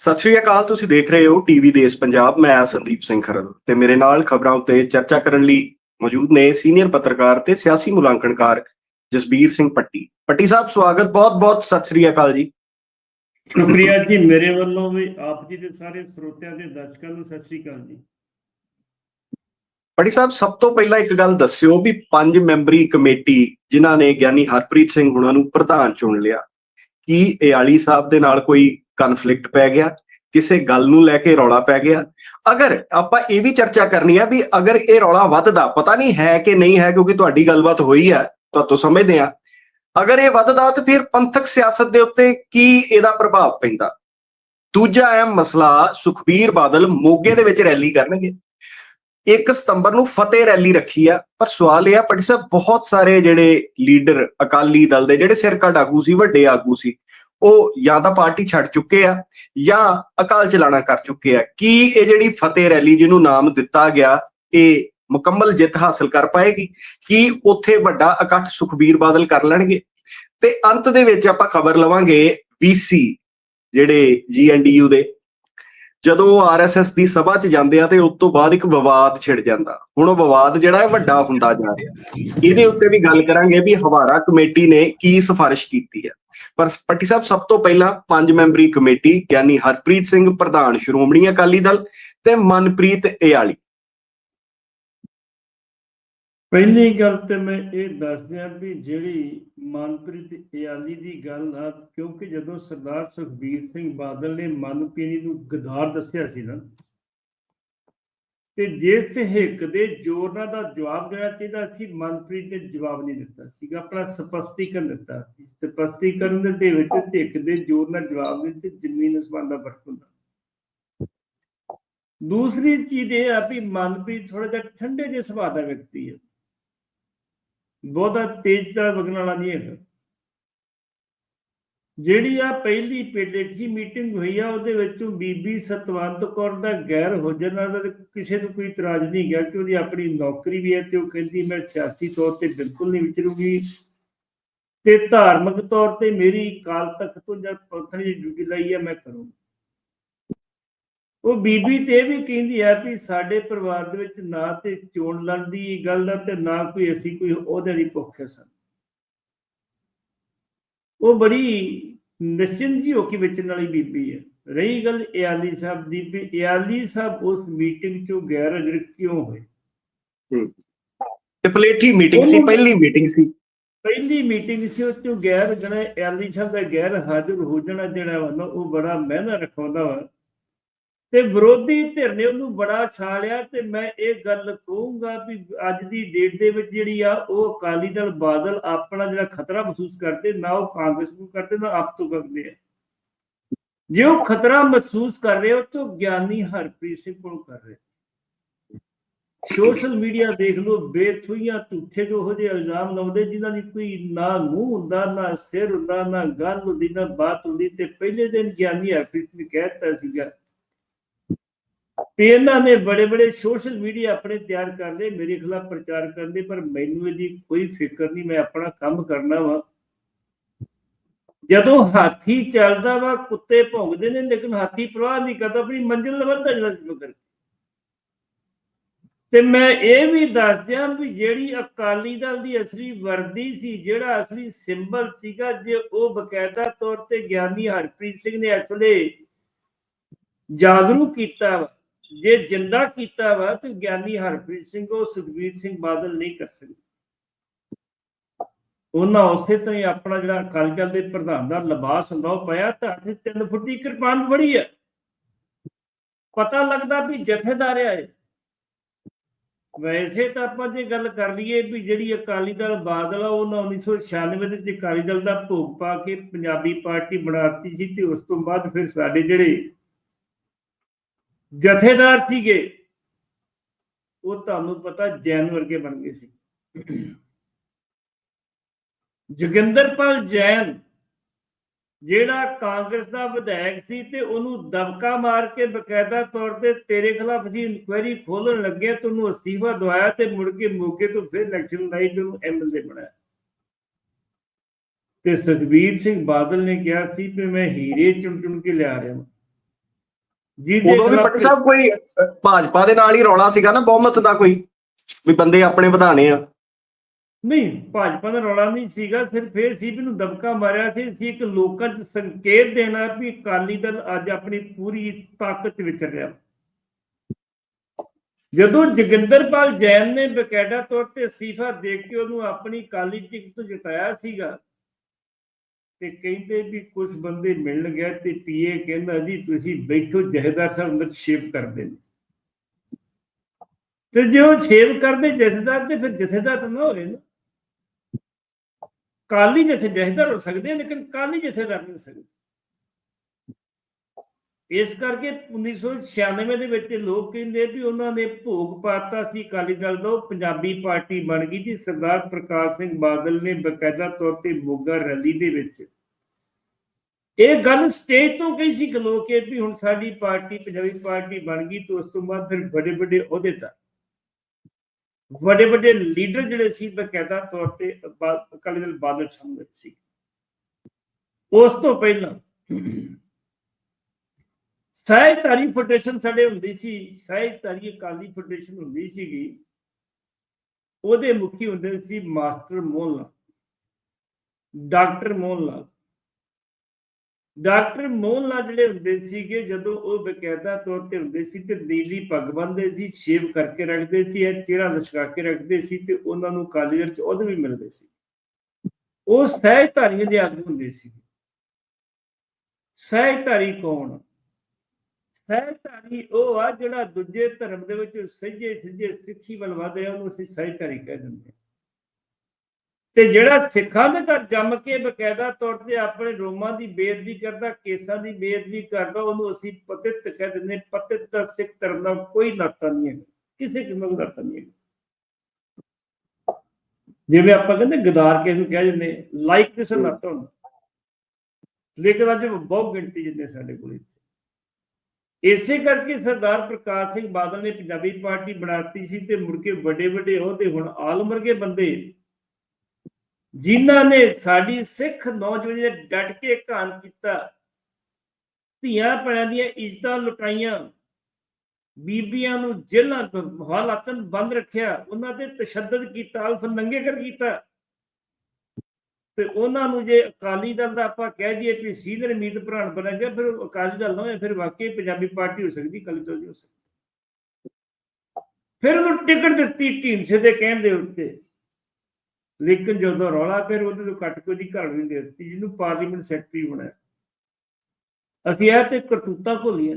ਸਤਿ ਸ਼੍ਰੀ ਅਕਾਲ ਤੁਸੀਂ ਦੇਖ ਰਹੇ ਹੋ ਟੀਵੀ ਦੇਸ਼ ਪੰਜਾਬ ਮੈਂ ਸੰਦੀਪ ਸਿੰਘ ਖਰਲ ਤੇ ਮੇਰੇ ਨਾਲ ਖਬਰਾਂ ਉੱਤੇ ਚਰਚਾ ਕਰਨ ਲਈ ਮੌਜੂਦ ਨੇ ਸੀਨੀਅਰ ਪੱਤਰਕਾਰ ਤੇ ਸਿਆਸੀ ਮੁਲਾਂਕਣਕਾਰ ਜਸਬੀਰ ਸਿੰਘ ਪੱਟੀ। ਪੱਟੀ ਸਾਹਿਬ ਸਵਾਗਤ ਬਹੁਤ-ਬਹੁਤ ਸਤਿ ਸ਼੍ਰੀ ਅਕਾਲ ਜੀ। ਸ਼ੁਕਰੀਆ ਜੀ ਮੇਰੇ ਵੱਲੋਂ ਵੀ ਆਪ ਜੀ ਦੇ ਸਾਰੇ ਸਰੋਤਿਆਂ ਤੇ ਦਰਸ਼ਕਾਂ ਨੂੰ ਸਤਿ ਸ੍ਰੀ ਅਕਾਲ ਜੀ। ਪੱਟੀ ਸਾਹਿਬ ਸਭ ਤੋਂ ਪਹਿਲਾਂ ਇੱਕ ਗੱਲ ਦੱਸਿਓ ਵੀ ਪੰਜ ਮੈਂਬਰੀ ਕਮੇਟੀ ਜਿਨ੍ਹਾਂ ਨੇ ਗਿਆਨੀ ਹਰਪ੍ਰੀਤ ਸਿੰਘ ਹੁਣਾਂ ਨੂੰ ਪ੍ਰਧਾਨ ਚੁਣ ਲਿਆ ਕੀ ਇਆਲੀ ਸਾਹਿਬ ਦੇ ਨਾਲ ਕੋਈ ਕਨਫਲਿਕਟ ਪੈ ਗਿਆ, ਕਿਸੇ ਗੱਲ ਨੂੰ ਲੈ ਕੇ ਰੌਲਾ ਪੈ ਗਿਆ। ਅਗਰ ਆਪਾਂ ਇਹ ਵੀ ਚਰਚਾ ਕਰਨੀ ਆ ਵੀ ਅਗਰ ਇਹ ਰੌਲਾ ਵੱਧਦਾ, ਪਤਾ ਨਹੀਂ ਹੈ ਕਿ ਨਹੀਂ ਹੈ, ਕਿਉਂਕਿ ਤੁਹਾਡੀ ਗੱਲਬਾਤ ਹੋਈ ਹੈ ਤੁਹਾਨੂੰ ਸਮਝਦੇ ਆ। ਅਗਰ ਇਹ ਵੱਧਦਾ ਤਾਂ ਫਿਰ ਪੰਥਕ ਸਿਆਸਤ ਦੇ ਉੱਤੇ ਕੀ ਇਹਦਾ ਪ੍ਰਭਾਵ ਪੈਂਦਾ? ਦੂਜਾ ਅਹਿਮ ਮਸਲਾ ਸੁਖਬੀਰ ਬਾਦਲ ਮੋਗੇ ਦੇ ਵਿੱਚ ਰੈਲੀ ਕਰਨਗੇ। 1 ਸਤੰਬਰ ਨੂੰ ਫਤਿਹ ਰੈਲੀ ਰੱਖੀ ਆ, ਪਰ ਸਵਾਲ ਇਹ ਆ ਪਟੀ ਸਾਹਿਬ, ਬਹੁਤ ਸਾਰੇ ਜਿਹੜੇ ਲੀਡਰ ਅਕਾਲੀ ਦਲ ਦੇ ਜਿਹੜੇ ਸਿਰਕੱਢ ਆਗੂ ਸੀ, ਵੱਡੇ ਆਗੂ ਸੀ ਉਹ ਜਾਂ ਤਾਂ ਪਾਰਟੀ ਛੱਡ ਚੁੱਕੇ ਆ ਜਾਂ ਅਕਾਲ ਚਲਾਣਾ ਕਰ ਚੁੱਕੇ ਆ। ਕੀ ਇਹ ਜਿਹੜੀ ਫਤਿਹ ਰੈਲੀ ਜਿਹਨੂੰ ਨਾਮ ਦਿੱਤਾ ਗਿਆ, ਇਹ ਮੁਕੰਮਲ ਜਿੱਤ ਹਾਸਲ ਕਰ ਪਾਏਗੀ? ਕੀ ਉੱਥੇ ਵੱਡਾ ਇਕੱਠ ਸੁਖਬੀਰ ਬਾਦਲ ਕਰ ਲੈਣਗੇ? ਤੇ ਅੰਤ ਦੇ ਵਿੱਚ ਆਪਾਂ ਖਬਰ ਲਵਾਂਗੇ BC ਜਿਹੜੇ ਜੀਐਨਡੀਯੂ ਦੇ। ਜਦੋਂ ਉਹ ਆਰਐਸਐਸ ਦੀ ਸਭਾ 'ਚ ਜਾਂਦੇ ਆ ਤੇ ਉਸ ਤੋਂ ਬਾਅਦ ਇੱਕ ਵਿਵਾਦ ਛਿੜ ਜਾਂਦਾ। ਹੁਣ ਉਹ ਵਿਵਾਦ ਜਿਹੜਾ ਹੈ ਵੱਡਾ ਹੁੰਦਾ ਜਾ ਰਿਹਾ। ਇਹਦੇ ਉੱਤੇ ਵੀ ਗੱਲ ਕਰਾਂਗੇ ਵੀ ਹਵਾਰਾ ਕਮੇਟੀ ਨੇ ਕੀ ਸਿਫਾਰਿਸ਼ ਕੀਤੀ ਹੈ। ਪਰ ਪੱਟੀ ਸਾਹਿਬ, ਸਭ ਤੋਂ ਪਹਿਲਾਂ ਪੰਜ ਮੈਂਬਰੀ ਕਮੇਟੀ ਗਿਆਨੀ ਹਰਪ੍ਰੀਤ ਸਿੰਘ ਪ੍ਰਧਾਨ, ਸ਼੍ਰੋਮਣੀ ਅਕਾਲੀ ਦਲ ਤੇ ਮਨਪ੍ਰੀਤ ਇਆਲੀ ਪਹਿਲੀ ਗੱਲ ਤੇ ਮੈਂ ਇਹ ਦੱਸ ਦਿਆਂ ਵੀ ਜਿਹੜੀ ਮਨਪ੍ਰੀਤ ਇਆਲੀ ਦੀ ਗੱਲ ਆ, ਕਿਉਂਕਿ ਜਦੋਂ ਸਰਦਾਰ ਸੁਖਬੀਰ ਸਿੰਘ ਬਾਦਲ ਨੇ ਮਨਪ੍ਰੀਤ ਨੂੰ ਗਦਾਰ ਦੱਸਿਆ ਸੀ ਨਾ, ਤੇ ਜਿਸ ਹਿੱਕ ਦੇ ਜ਼ੋਰ ਨਾਲ ਦਾ ਜਵਾਬ ਦੇਣਾ ਚਾਹੀਦਾ ਸੀ, ਮਨਪ੍ਰੀਤ ਨੇ ਜਵਾਬ ਨਹੀਂ ਦਿੱਤਾ ਸੀਗਾ, ਆਪਣਾ ਸਪਸ਼ਟੀਕਰਨ ਦਿੱਤਾ ਸੀ। ਸਪਸ਼ਟੀਕਰਨ ਦੇ- ਵਿੱਚ ਹਿੱਕ ਦੇ ਜ਼ੋਰ ਨਾਲ ਜਵਾਬ ਦਿੱਤੇ ਜ਼ਮੀਨ ਅਸਮਾਨ ਦਾ ਫ਼ਰਕ ਹੁੰਦਾ। ਦੂਸਰੀ ਚੀਜ਼ ਇਹ ਆ ਵੀ ਮਨਪ੍ਰੀਤ ਥੋੜਾ ਜਿਹਾ ਠੰਡੇ ਜਿਹੇ ਸੁਭਾਅ ਦਾ ਵਿਅਕਤੀ ਹੈ ਬਹੁਤਾ ਤੇਜ਼ ਤਰ੍ਹਾਂ ਵਗਣ ਵਾਲਾ ਨਹੀਂ ਹੈਗਾ। ਜਿਹੜੀ ਆ ਪਹਿਲੀ ਪੇਲੇਠੀ ਮੀਟਿੰਗ ਹੋਈ ਆ, ਉਹਦੇ ਵਿੱਚ ਬੀਬੀ ਸਤਵੰਤ ਕੌਰ ਦਾ ਗੈਰ ਹੋ ਜਾਣਾ ਦਾ ਕਿਸੇ ਨੂੰ ਕੋਈ ਇਤਰਾਜ਼ ਨਹੀਂ ਗਿਆ, ਕਿ ਉਹਦੀ ਆਪਣੀ ਨੌਕਰੀ ਵੀ ਹੈ ਤੇ ਉਹ ਕਹਿੰਦੀ, ਮੈਂ ਸਿਆਸੀ ਤੌਰ ਤੇ ਬਿਲਕੁਲ ਨਹੀਂ ਵਿਚਰੂਗੀ। ਤੇ ਧਾਰਮਿਕ ਤੌਰ ਤੇ ਮੇਰੀ ਕਾਲ ਤੱਕ ਤੋਂ ਜਦ ਪੰਥਨੀ ਦੀ ਡਿਊਟੀ ਲਈ ਹੈ ਮੈਂ ਕਰੂੰਗੀ। ਉਹ ਬੀਬੀ ਤੇ ਇਹ ਵੀ ਕਹਿੰਦੀ ਹੈ ਵੀ ਸਾਡੇ ਪਰਿਵਾਰ ਦੇ ਵਿੱਚ ਨਾ ਤੇ ਚੋਣ ਲੜਨ ਦੀ ਗੱਲ ਦਾ ਤੇ ਨਾ ਕੋਈ ਅਸੀਂ ਕੋਈ ਉਹਦੇ ਲਈ ਭੁੱਖੇ ਸਨ। ਉਹ ਬੜੀ ਨਿਸ਼ਚਿੰਤ ਜੀ ਹੋ ਕੇ ਵੇਚਣ ਵਾਲੀ ਬੀਬੀ ਹੈ। ਰਹੀ ਗੱਲ ਇਆਲੀ ਸਾਹਿਬ ਦੀ ਵੀ ਇਆਲੀ ਸਾਹਿਬ ਉਸ ਮੀਟਿੰਗ ਚੋਂ ਗੈਰ ਹਾਜ਼ਰ ਕਿਉਂ ਹੋਏ? ਤੇ ਪਲੇਠੀ ਮੀਟਿੰਗ ਸੀ ਪਹਿਲੀ ਮੀਟਿੰਗ ਸੀ। ਪਹਿਲੀ ਮੀਟਿੰਗ ਸੀ ਉਹ ਚੋਂ ਗੈਰ ਜਣਾ ਇਆਲੀ ਸਾਹਿਬ ਦਾ ਗੈਰ ਹਾਜ਼ਰ ਹੋ ਜਾਣਾ ਜਿਹੜਾ ਉਹ ਬੜਾ ਮਹਿਨਾ ਰਖਾਉਂਦਾ ਵਾ। ਤੇ ਵਿਰੋਧੀ ਧਿਰ ਨੇ ਉਹਨੂੰ ਬੜਾ ਛਾਲਿਆ ਤੇ ਮੈਂ ਇਹ ਗੱਲ ਕਹੂੰਗਾ ਵੀ ਅੱਜ ਦੀ ਡੇਟ ਦੇ ਵਿੱਚ ਜਿਹੜੀ ਆ, ਉਹ ਅਕਾਲੀ ਦਲ ਬਾਦਲ ਆਪਣਾ ਜਿਹੜਾ ਖਤਰਾ ਮਹਿਸੂਸ ਕਰਦੇ, ਨਾ ਉਹ ਕਾਂਗਰਸ ਨੂੰ ਕਰਦੇ, ਨਾ ਆਪ ਤੋਂ ਕਰਦੇ ਆ। ਜੇ ਉਹ ਖਤਰਾ ਮਹਿਸੂਸ ਕਰ ਰਹੇ ਹੋ ਤਾਂ ਗਿਆਨੀ ਹਰਪ੍ਰੀਤ ਸਿੰਘ ਕੋਲ ਕਰ ਰਹੇ ਸੋਸ਼ਲ ਮੀਡੀਆ ਦੇਖ ਲਓ, ਬੇਥੂਈਆਂ ਝੂਠੇ ਜੋ ਹੋ ਜਿਹੇ ਇਲਜ਼ਾਮ ਲਾਉਂਦੇ, ਜਿਨ੍ਹਾਂ ਦੀ ਕੋਈ ਨਾ ਮੂੰਹ ਹੁੰਦਾ, ਨਾ ਸਿਰ ਹੁੰਦਾ, ਨਾ ਗੱਲ ਹੁੰਦੀ, ਨਾ ਬਾਤ ਹੁੰਦੀ, ਤੇ ਪਹਿਲੇ ਦਿਨ ਗਿਆਨੀ ਹਰਪ੍ਰੀਤ ਨੇ ਕਹਿਤਾ ਸੀਗਾ ਤੇ ਇਹਨਾਂ ਨੇ ਬੜੇ ਬੜੇ ਸੋਸ਼ਲ ਮੀਡੀਆ ਆਪਣੇ ਤਿਆਰ ਕਰ ਮੇਰੇ ਖਿਲਾਫ ਪ੍ਰਚਾਰ ਕਰਦੇ ਪਰ ਮੈਨੂੰ ਇਹਦੀ ਕੋਈ ਫਿਕਰ ਨਹੀਂ, ਮੈਂ ਆਪਣਾ ਕੰਮ ਕਰਨਾ ਵਾ। ਜਦੋਂ ਹਾਥੀ ਚੱਲਦਾ ਵਾ, ਕੁੱਤੇ ਭੌਂਕਦੇ ਨੇ, ਲੇਕਿਨ ਹਾਥੀ ਪ੍ਰਵਾਹ ਨਹੀਂ ਕਰਦਾ, ਆਪਣੀ ਮੰਜ਼ਿਲ ਵੱਧਦਾ ਜਿਹੜਾ ਸ਼ੁਰੂ ਕਰ ਤੇ ਮੈਂ ਇਹ ਵੀ ਦੱਸ ਦਿਆਂ ਵੀ ਜਿਹੜੀ ਅਕਾਲੀ ਦਲ ਦੀ ਅਸਲੀ ਵਰਦੀ ਸੀ, ਜਿਹੜਾ ਅਸਲੀ ਸਿੰਬਲ ਸੀਗਾ, ਜੇ ਉਹ ਬਕਾਇਦਾ ਤੌਰ ਤੇ ਗਿਆਨੀ ਹਰਪ੍ਰੀਤ ਸਿੰਘ ਨੇ ਇਸ ਅਸਲੇ ਜਾਗਰੂਕ ਕੀਤਾ ਵਾ ਜੇ ਜਿੰਦਾ ਕੀਤਾ ਵਾ ਤੇ ਗਿਆਨੀ ਹਰਪ੍ਰੀਤ ਸਿੰਘ, ਉਹ ਸੁਖਬੀਰ ਸਿੰਘ ਬਾਦਲ ਨਹੀਂ ਕਰ ਸਕਦੇ। ਉਹਨਾਂ ਉਸੇ ਤੋਂ ਹੀ ਆਪਣਾ ਜਿਹੜਾ ਅਕਾਲੀ ਦੇ ਪ੍ਰਧਾਨ ਦਾ ਲਿਬਾਸ ਹੁੰਦਾ, ਉਹ ਪਾਇਆ ਤਾਂ ਹੱਥ ਤਿੰਨ ਫੁੱਟੀ ਕਿਰਪਾਨ ਫੜੀ ਹੈ ਪਤਾ ਲੱਗਦਾ ਵੀ ਜਥੇਦਾਰ ਆ ਵੈਸੇ ਤਾਂ ਆਪਾਂ ਜੇ ਗੱਲ ਕਰ ਲਈਏ ਵੀ ਜਿਹੜੀ ਅਕਾਲੀ ਦਲ ਬਾਦਲ ਆ, ਉਹਨਾਂ 1996 ਦੇ ਵਿੱਚ ਅਕਾਲੀ ਦਲ ਦਾ ਭੋਗ ਪਾ ਕੇ ਪੰਜਾਬੀ ਪਾਰਟੀ ਬਣਾਤੀ ਸੀ ਤੇ ਉਸ ਤੋਂ ਬਾਅਦ ਫਿਰ ਸਾਡੇ ਜਿਹੜੇ ਜਥੇਦਾਰ ਸੀਗੇ। ਉਹ ਤੁਹਾਨੂੰ ਪਤਾ ਜੈਨ ਵਰਗੇ ਬਣ ਗਏ ਸੀ। ਜੋਗਿੰਦਰਪਾਲ ਜੈਨ, ਜਿਹੜਾ ਕਾਂਗਰਸ ਦਾ ਵਿਧਾਇਕ ਸੀ ਤੇ ਉਹਨੂੰ ਦਬਕਾ ਮਾਰ ਕੇ ਬਕਾਇਦਾ ਤੌਰ ਤੇ ਤੇਰੇ ਖਿਲਾਫ ਅਸੀਂ ਇਨਕੁਆਇਰੀ ਖੋਲਣ ਲੱਗੇ ਤੁਹਾਨੂੰ ਅਸਤੀਫਾ ਦਵਾਇਆ ਤੇ ਮੁੜ ਕੇ ਮੌਕੇ ਤੋਂ ਫਿਰ ਇਲੈਕਸ਼ਨ ਲਈ ਜਿਹਨੂੰ ਐਮਐਲਏ ਬਣਾਇਆ। ਤੇ ਸੁਖਬੀਰ ਸਿੰਘ ਬਾਦਲ ਨੇ ਕਿਹਾ ਸੀ ਕਿ ਮੈਂ ਹੀਰੇ ਚੁਣ ਚੁਣ ਕੇ ਲਿਆ ਰਿਹਾ ਜਿਹਦੇ ਉਦੋਂ ਵੀ ਪੱਟੀ ਸਾਹਿਬ ਕੋਈ ਭਾਜਪਾ ਦੇ ਨਾਲ ਹੀ ਰੌਲਾ ਸੀਗਾ ਨਾ ਬਹੁਮਤ ਦਾ ਕੋਈ? ਵੀ ਬੰਦੇ ਆਪਣੇ ਵਧਾਣੇ ਆ। ਨਹੀਂ ਭਾਜਪਾ ਦਾ ਰੌਲਾ ਨਹੀਂ ਸੀਗਾ ਸਿਰਫ ਇਹ ਸੀ ਵੀ ਇਹਨੂੰ ਦਬਕਾ ਮਾਰਿਆ ਸੀ ਸੀ ਇੱਕ ਲੋਕਾਂ 'ਚ ਸੰਕੇਤ ਦੇਣਾ ਵੀ ਅਕਾਲੀ ਦਲ ਅੱਜ ਆਪਣੀ ਪੂਰੀ ਤਾਕਤ ਵਿੱਚ ਰਿਹਾ। ਜਦੋਂ ਜੋਗਿੰਦਰਪਾਲ ਜੈਨ ਨੇ ਬਕਾਇਦਾ ਤੌਰ ਤੇ ਅਸਤੀਫਾ ਦੇ ਕੇ ਉਹਨੂੰ ਆਪਣੀ ਅਕਾਲੀ ਟਿਕਟ ਤੋਂ ਜਿਤਾਇਆ ਸੀਗਾ ਤੇ ਕਹਿੰਦੇ ਵੀ ਕੁਝ ਬੰਦੇ ਮਿਲਣ ਗਏ ਤੇ ਪੀਏ ਕਹਿੰਦਾ ਜੀ ਤੁਸੀਂ ਬੈਠੋ ਜਹੇਦਾਰ ਸਾਹਿਬ ਅੰਦਰ ਸ਼ੇਪ ਕਰਦੇ ਨੇ। ਤੇ ਜੇ ਉਹ ਸ਼ੇਪ ਕਰਦੇ ਜਥੇਦਾਰ ਤੇ ਫਿਰ ਜਥੇਦਾਰ ਤਾਂ ਨਾ ਹੋਏ ਨਾ। ਕਾਲੀ ਜਥੇ ਜਥੇਦਾਰ ਹੋ ਸਕਦੇ ਆ, ਲੇਕਿਨ ਕਾਲੀ ਜਥੇਦਾਰ ਨਹੀਂ ਹੋ ਸਕਦੇ। ਇਸ ਕਰਕੇ 1996 ਦੇ ਵਿੱਚ ਲੋਕ ਕਹਿੰਦੇ ਵੀ ਉਹਨਾਂ ਨੇ ਭੋਗ ਪਾਤਾ ਸੀ, ਅਕਾਲੀ ਦਲ ਦਾ, ਉਹ ਪੰਜਾਬੀ ਪਾਰਟੀ ਬਣ ਗਈ ਜੀ। ਸਰਦਾਰ ਪ੍ਰਕਾਸ਼ ਸਿੰਘ ਬਾਦਲ ਨੇ ਬਕਾਇਦਾ ਤੌਰ ਤੇ ਮੋਗਾ ਰੈਲੀ ਦੇ ਵਿੱਚ ਇਹ ਗੱਲ ਸਟੇਜ ਤੋਂ ਕਹੀ ਸੀ ਖਲੋ ਵੀ ਹੁਣ ਸਾਡੀ ਪਾਰਟੀ, ਪੰਜਾਬੀ ਪਾਰਟੀ ਬਣ ਗਈ ਤੇ ਉਸ ਤੋਂ ਬਾਅਦ ਫਿਰ ਵੱਡੇ ਵੱਡੇ ਅਹੁਦੇ ਤੱਕ ਵੱਡੇ ਵੱਡੇ ਲੀਡਰ ਜਿਹੜੇ ਸੀ, ਬਕਾਇਦਾ ਤੌਰ ਤੇ ਅਕਾਲੀ ਦਲ ਬਾਦਲ ਸ਼ਾਮਿਲ ਸੀ। ਉਸ ਤੋਂ ਪਹਿਲਾਂ ਸਹਿਜਧਾਰੀ ਫੈਡਰੇਸ਼ਨ ਸਾਡੇ ਹੁੰਦੀ ਸੀ ਸਹਿਜਧਾਰੀ ਅਕਾਲੀ ਫੈਡਰੇਸ਼ਨ ਹੁੰਦੀ ਸੀਗੀ, ਉਹਦੇ ਮੁਖੀ ਹੁੰਦੇ ਸੀ master Mohan Lal doctor Mohan Lal doctor Mohan Lal ਜਿਹੜੇ ਹੁੰਦੇ ਸੀਗੇ, ਜਦੋਂ ਉਹ ਬਕਾਇਦਾ ਤੌਰ ਤੇ ਹੁੰਦੇ ਸੀ ਤੇ ਨੀਲੀ ਪੱਗ ਬੰਨਦੇ ਸੀ, ਸ਼ੇਵ ਕਰਕੇ ਰੱਖਦੇ ਸੀ, ਇਹ ਚਿਹਰਾ ਲਸ਼ਕਾ ਕੇ ਰੱਖਦੇ ਸੀ ਤੇ ਉਹਨਾਂ ਨੂੰ ਅਕਾਲੀ ਦਲ ਚ ਉਹਦੇ ਵੀ ਮਿਲਦੇ ਸੀ। ਉਹ ਸਹਿਜਧਾਰੀਆਂ ਦੇ ਆਗੂ ਹੁੰਦੇ ਸੀ ਸਹਿਜਧਾਰੀ ਕੌਣ? ਸਹਿਜਧਾਰੀ ਉਹ ਆ ਜਿਹੜਾ ਦੂਜੇ ਧਰਮ ਦੇ ਵਿੱਚ ਸੱਜੇ ਸਿੱਜੇ ਸਿੱਖੀ ਵੱਲ ਵਧ ਉਹਨੂੰ ਅਸੀਂ ਸਹਿਜਧਾਰੀ ਕਹਿ ਦਿੰਦੇ ਤੇ ਜਿਹੜਾ ਸਿੱਖਾਂ ਦੇ ਘਰ ਜੰਮ ਕੇ ਬਕਾਇਦਾ ਤੌਰ ਤੇ ਆਪਣੇ ਰੋਮਾਂ ਦੀ ਬੇਅਦਬੀ ਕਰਦਾ, ਕੇਸਾਂ ਦੀ ਬੇਅਦਬੀ ਕਰਦਾ, ਉਹਨੂੰ ਅਸੀਂ ਪਤਿਤ ਕਹਿ ਦਿੰਦੇ ਪਤਿਤ ਦਾ ਸਿੱਖ ਧਰਮ ਦਾ ਕੋਈ ਨਾਤਾ ਨਹੀਂ ਹੈ ਕਿਸੇ ਕਿਸਮ ਦਾ ਨਾਤਾ ਨਹੀਂ ਹੈ ਜਿਵੇਂ ਆਪਾਂ ਕਹਿੰਦੇ ਗਦਾਰ ਕਿਸੇ ਨੂੰ ਕਹਿ ਦਿੰਦੇ ਲਾਈਕ ਦਿਸ ਨਾਤਾ ਹੁੰਦਾ। ਲੇਕਿਨ ਅੱਜ ਬਹੁਤ ਗਿਣਤੀ ਜਿੰਨੇ ਸਾਡੇ ਕੋਲ ਇਸੇ ਕਰਕੇ ਸਰਦਾਰ ਪ੍ਰਕਾਸ਼ ਸਿੰਘ ਬਾਦਲ ਨੇ ਪੰਜਾਬੀ ਪਾਰਟੀ ਬਣਾਤੀ ਸੀ ਤੇ ਮੁੜ ਕੇ ਵੱਡੇ ਵੱਡੇ ਅਹੁਦੇ ਹੁਣ ਆਲਮਰ ਬੰਦੇ ਜਿਨ੍ਹਾਂ ਨੇ ਸਾਡੀ ਸਿੱਖ ਨੌਜਵਾਨੀ ਦੇ ਡਟ ਕੇ ਘਾਣ ਕੀਤਾ, ਧੀਆਂ ਭੈਣਾਂ ਦੀਆਂ ਇੱਜ਼ਤਾਂ ਲੁਟਾਈਆਂ, ਬੀਬੀਆਂ ਨੂੰ ਜੇਲ੍ਹਾਂ ਹਵਾਲਾਤਨ ਬੰਦ ਰੱਖਿਆ, ਉਹਨਾਂ ਤੇ ਤਸ਼ੱਦਦ ਕੀਤਾ, ਅਲਫ ਨੰਗੇ ਕਰ ਕੀਤਾ। ਤੇ ਉਹਨਾਂ ਨੂੰ ਜੇ ਅਕਾਲੀ ਦਲ ਦਾ ਆਪਾਂ ਕਹਿ ਦਈਏ ਕਿ ਸੀਨੀਅਰ ਮੀਤ ਭਰਾਣ ਬਣ ਫਿਰ ਅਕਾਲੀ ਦਲ ਨਾ ਫਿਰ ਵਾਕਈ ਪੰਜਾਬੀ ਪਾਰਟੀ ਹੋ ਸਕਦੀ, ਅਕਾਲੀ ਦਲ ਹੋ ਸਕਦੀ। ਫਿਰ ਉਹਨੂੰ ਟਿਕਟ ਦਿੱਤੀ ਢੀਂਡਸੇ ਦੇ ਕਹਿਣ ਦੇ ਉੱਤੇ। ਲੇਕਿਨ ਜਦੋਂ ਰੌਲਾ ਫਿਰ ਉਹਦੇ ਤੋਂ ਕੱਟ ਕੇ ਉਹਦੀ ਘਰ ਨਹੀਂ ਦੇ ਦਿੱਤੀ, ਜਿਹਨੂੰ ਪਾਰਲੀਮੈਂਟ ਸੈਕਟਰੀ ਬਣਾਇਆ। ਅਸੀਂ ਇਹ ਤੇ ਕਰਤੂਤਾਂ ਭੁੱਲੀਆਂ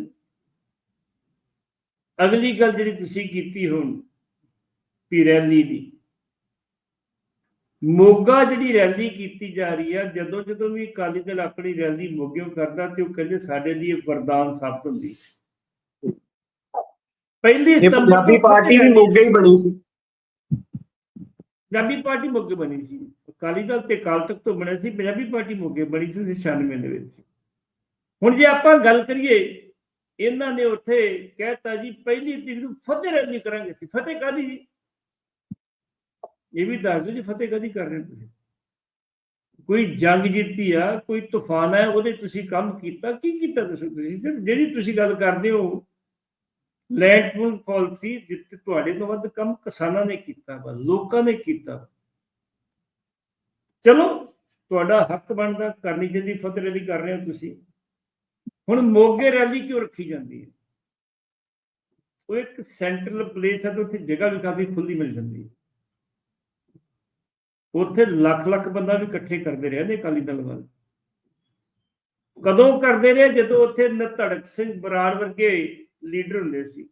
ਅਗਲੀ ਗੱਲ ਜਿਹੜੀ ਤੁਸੀਂ ਕੀਤੀ ਹੁਣ, ਵੀ ਰੈਲੀ ਦੀ ਮੋਗਾ ਜਿਹੜੀ ਰੈਲੀ ਕੀਤੀ ਜਾ ਰਹੀ ਹੈ ਜਦੋਂ ਜਦੋਂ ਵੀ ਅਕਾਲੀ ਦਲ ਆਪਣੀ ਰੈਲੀ ਮੋਗਿਓ ਕਰਦਾ ਤੇ ਉਹ ਕਹਿੰਦੇ ਸਾਡੇ ਲਈ ਇਹ ਵਰਦਾਨ ਸਾਬਤ ਹੁੰਦੀ। ਪਹਿਲੀ ਪੰਜਾਬੀ ਪਾਰਟੀ ਵੀ ਮੋਗੇ ਹੀ ਬਣੀ ਸੀ। ਪੰਜਾਬੀ ਪਾਰਟੀ ਮੋਗੇ ਬਣੀ ਸੀ। ਅਕਾਲੀ ਦਲ ਤੇ ਅਕਾਲ ਤਖਤ ਤੋਂ ਬਣਿਆ ਸੀ ਪੰਜਾਬੀ ਪਾਰਟੀ ਮੋਗੇ ਬਣੀ ਸੀ 96 ਦੇ ਵਿੱਚ। ਹੁਣ ਜੇ ਆਪਾਂ ਗੱਲ ਕਰੀਏ ਇਹਨਾਂ ਨੇ ਉੱਥੇ ਕਹਿਤਾ ਜੀ ਪਹਿਲੀ ਤਰੀਕ ਨੂੰ ਫਤਿਹ ਰੈਲੀ ਕਰਾਂਗੇ ਸੀ ਫਤਿਹ ਕਾਦੀ ਜੀ? ਇਹ ਵੀ ਦੱਸ ਦਿਓ ਜੀ ਫਤਿਹ ਕਦੀ ਕਰ ਰਹੇ ਹੋ ਤੁਸੀਂ? ਕੋਈ ਜੰਗ ਜਿੱਤੀ ਆ, ਕੋਈ ਤੂਫਾਨ ਹੈ ਉਹਦੇ ਤੁਸੀਂ ਕੰਮ ਕੀਤਾ, ਕੀ ਕੀਤਾ ਤੁਸੀਂ? ਤੁਸੀਂ ਸਿਰਫ ਜਿਹੜੀ ਤੁਸੀਂ ਗੱਲ ਕਰਦੇ ਹੋ ਲੈਂਡ ਪਾਲਿਸੀ ਜਿੱਤੇ ਤੁਹਾਡੇ ਤੋਂ ਵੱਧ ਕੰਮ ਕਿਸਾਨਾਂ ਨੇ ਕੀਤਾ ਵਾ, ਲੋਕਾਂ ਨੇ ਕੀਤਾ ਚਲੋ, ਤੁਹਾਡਾ ਹੱਕ ਬਣਦਾ, ਕਰਨੀ ਚਾਹੀਦੀ ਫਤਿਹ ਰੈਲੀ ਕਰ ਰਹੇ ਹੋ ਤੁਸੀਂ। ਹੁਣ ਮੋਗੇ ਰੈਲੀ ਕਿਉਂ ਰੱਖੀ ਜਾਂਦੀ ਹੈ? ਉਹ ਇੱਕ ਸੈਂਟਰਲ ਪਲੇਸ ਹੈ ਤੇ ਉੱਥੇ ਜਗ੍ਹਾ ਵੀ ਕਾਫੀ ਖੁੱਲੀ ਮਿਲ ਜਾਂਦੀ ਹੈ। ਉੱਥੇ ਲੱਖ ਲੱਖ ਬੰਦਾ ਵੀ ਇਕੱਠੇ ਕਰਦੇ ਰਹੇ ਨੇ ਅਕਾਲੀ ਦਲ ਵੱਲ। ਕਦੋਂ ਕਰਦੇ ਰਹੇ? ਜਦੋਂ ਉੱਥੇ ਨਤੜਕ ਸਿੰਘ ਬਰਾੜ ਵਰਗੇ ਲੀਡਰ ਹੁੰਦੇ ਸੀ।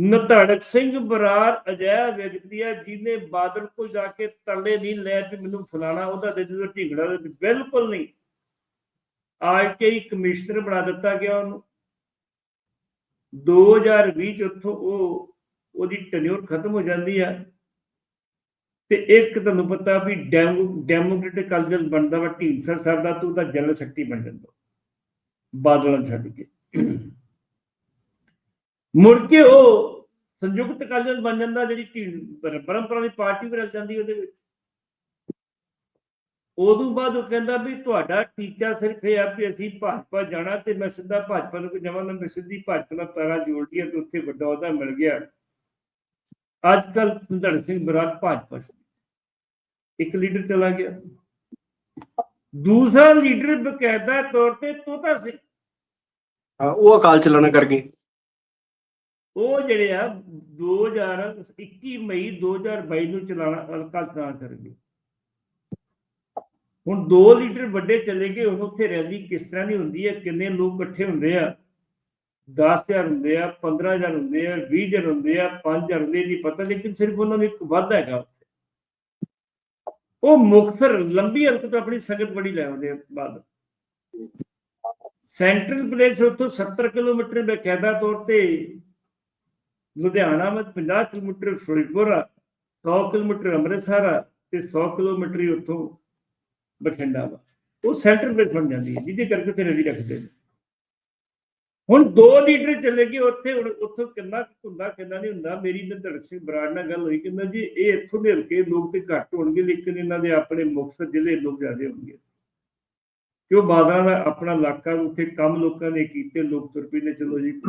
ਨਤੜਕ ਸਿੰਘ ਬਰਾੜ ਅਜਿਹਾ ਵਿਅਕਤੀ ਹੈ ਜਿਹਨੇ ਬਾਦਲ ਕੋਲ ਜਾ ਕੇ ਤਰਲੇ ਨਹੀਂ ਲੈ ਵੀ ਮੈਨੂੰ ਫਲਾਣਾ, ਉਹਦਾ ਦੇ ਦਿਓ ਢਿੰਗੜਾ ਦੇ ਦਿਓ। ਬਿਲਕੁਲ ਨਹੀਂ। ਆਰਟੀਆਈ ਕਮਿਸ਼ਨਰ ਬਣਾ ਦਿੱਤਾ ਗਿਆ ਉਹਨੂੰ। 2020 ਚ ਉੱਥੋਂ ਉਹ, ਉਹਦੀ ਟੈਨਿਓਰ ਖਤਮ ਹੋ ਜਾਂਦੀ ਹੈ ਤੇ ਇੱਕ ਤੁਹਾਨੂੰ ਪਤਾ ਵੀ ਡੈਮੋਕ੍ਰੈਟਿਕ ਕਲਚਰ ਬਣਦਾ ਵਾ ਢੀਂਸਰ ਸਾਹਿਬ ਦਾ, ਤੂੰ ਤਾਂ ਜਨਰਲ ਸੈਕਟਰੀ ਬਣ ਜਾਂਦਾ। ਬਾਦਲਾਂ ਛੱਡ ਕੇ। ਮੁੜ ਕੇ ਉਹ ਸੰਯੁਕਤ ਕਲਚਰ ਬਣ ਜਾਂਦਾ, ਜਿਹੜੀ ਪਰੰਪਰਾ ਦੀ ਪਾਰਟੀ ਵੀ ਰਲ ਜਾਂਦੀ ਉਹਦੇ ਵਿੱਚ। ਉਦੋਂ ਬਾਅਦ ਉਹ ਕਹਿੰਦਾ ਵੀ ਤੁਹਾਡਾ ਟੀਚਾ ਸਿਰਫ ਇਹ ਆ ਵੀ ਅਸੀਂ ਭਾਜਪਾ ਜਾਣਾ ਤੇ ਮੈਂ ਸਿੱਧਾ ਭਾਜਪਾ ਨੂੰ ਜਾਵਾਂ, ਮੈਂ ਸਿੱਧੀ ਭਾਜਪਾ ਨਾਲ ਤਾਰਾ ਜੋੜ ਲਿਆ ਤੇ ਉੱਥੇ ਵੱਡਾ ਉਹਦਾ ਮਿਲ ਗਿਆ। ਅੱਜ ਕੱਲ ਸੁੰਦਰ ਸਿੰਘ ਬਰਾੜ ਭਾਜਪਾ 'ਚ। ਇੱਕ ਲੀਡਰ ਚਲਾ ਗਿਆ। ਦੂਸਰਾ ਲੀਡਰ ਬਕਾਇਦਾ ਤੌਰ ਤੇ ਤੋਤਾ ਸਿੰਘ। ਹਾਂ, ਉਹ ਅਕਾਲ ਚਲਾਣਾ ਕਰ ਗਏ। ਉਹ ਜਿਹੜੇ ਆ 2021 ਮਈ 2022 ਨੂੰ ਚਲਾਣਾ ਹਲਕਾ ਚਲਾਣਾ ਕਰਨਗੇ ਹੁਣ ਦੋ ਲੀਡਰ ਵੱਡੇ ਚਲੇ ਗਏ ਹੁਣ ਉੱਥੇ ਰੈਲੀ ਕਿਸ ਤਰ੍ਹਾਂ ਦੀ ਹੁੰਦੀ ਹੈ ਕਿੰਨੇ ਲੋਕ ਇਕੱਠੇ ਹੁੰਦੇ ਆ 10000 ਹੁੰਦੇ ਆ 15000 ਹੁੰਦੇ ਆ 20000 ਹੁੰਦੇ ਆ 5000 ਹੁੰਦੇ ਨਹੀਂ ਪਤਾ ਲੇਕਿਨ ਸਿਰਫ ਉਹਨਾਂ ਨੂੰ ਇੱਕ ਵਾਧਾ ਹੈਗਾ ਉੱਥੇ। ਉਹ ਮੁਕਤਸਰ ਲੰਬੀ ਹਲਕ ਆਪਣੀ ਸੰਗਤ ਬੜੀ ਲੈ ਆਉਂਦੇ ਆ ਬਾਅਦ ਸੈਂਟਰਲ ਪਲੇਸ ਉੱਥੋਂ 70 ਕਿਲੋਮੀਟਰ ਬਕਾਇਦਾ ਤੌਰ ਤੇ ਲੁਧਿਆਣਾ ਵਿੱਚ 50 ਕਿਲੋਮੀਟਰ ਫਿਰੋਜ਼ਪੁਰ ਆ 100 ਕਿਲੋਮੀਟਰ ਅੰਮ੍ਰਿਤਸਰ ਆ ਤੇ 100 ਕਿਲੋਮੀਟਰ ਉੱਥੋਂ ਬਠਿੰਡਾ ਵਾ। ਉਹ ਸੈਂਟਰ ਪਲੇਸ ਬਣ ਜਾਂਦੀ ਹੈ, ਜਿਹਦੇ ਕਰਕੇ ਤੇ ਰਵੀ ਰੱਖਦੇ ਨੇ। ਹੁਣ ਦੋ ਲੀਡਰ ਚਲੇ ਗਏ ਉੱਥੇ ਹੁਣ ਉੱਥੋਂ ਕਿੰਨਾ ਕੁ ਹੁੰਦਾ ਕਿੰਨਾ ਨਹੀਂ ਹੁੰਦਾ। ਮੇਰੀ ਨਿਰਧੜਕ ਸਿੰਘ ਬਰਾੜ ਨਾਲ ਗੱਲ ਹੋਈ ਕਹਿੰਦਾ ਜੀ ਇਹ ਇੱਥੋਂ ਦੇ ਹਲਕੇ ਲੋਕ ਤੇ ਘੱਟ ਹੋਣਗੇ, ਲੇਕਿਨ ਇਹਨਾਂ ਦੇ ਆਪਣੇ ਮੁਕਤਸਰ ਜ਼ਿਲ੍ਹੇ ਲੋਕ ਜ਼ਿਆਦਾ ਹੋਣਗੇ। ਕਿਉਂ ਬਾਦਲਾਂ ਦਾ ਆਪਣਾ ਇਲਾਕਾ ਉੱਥੇ ਕੰਮ ਲੋਕਾਂ ਨੇ ਕੀਤੇ, ਲੋਕ ਤੁਰ ਪਏ ਨੇ, ਚਲੋ ਜੀ।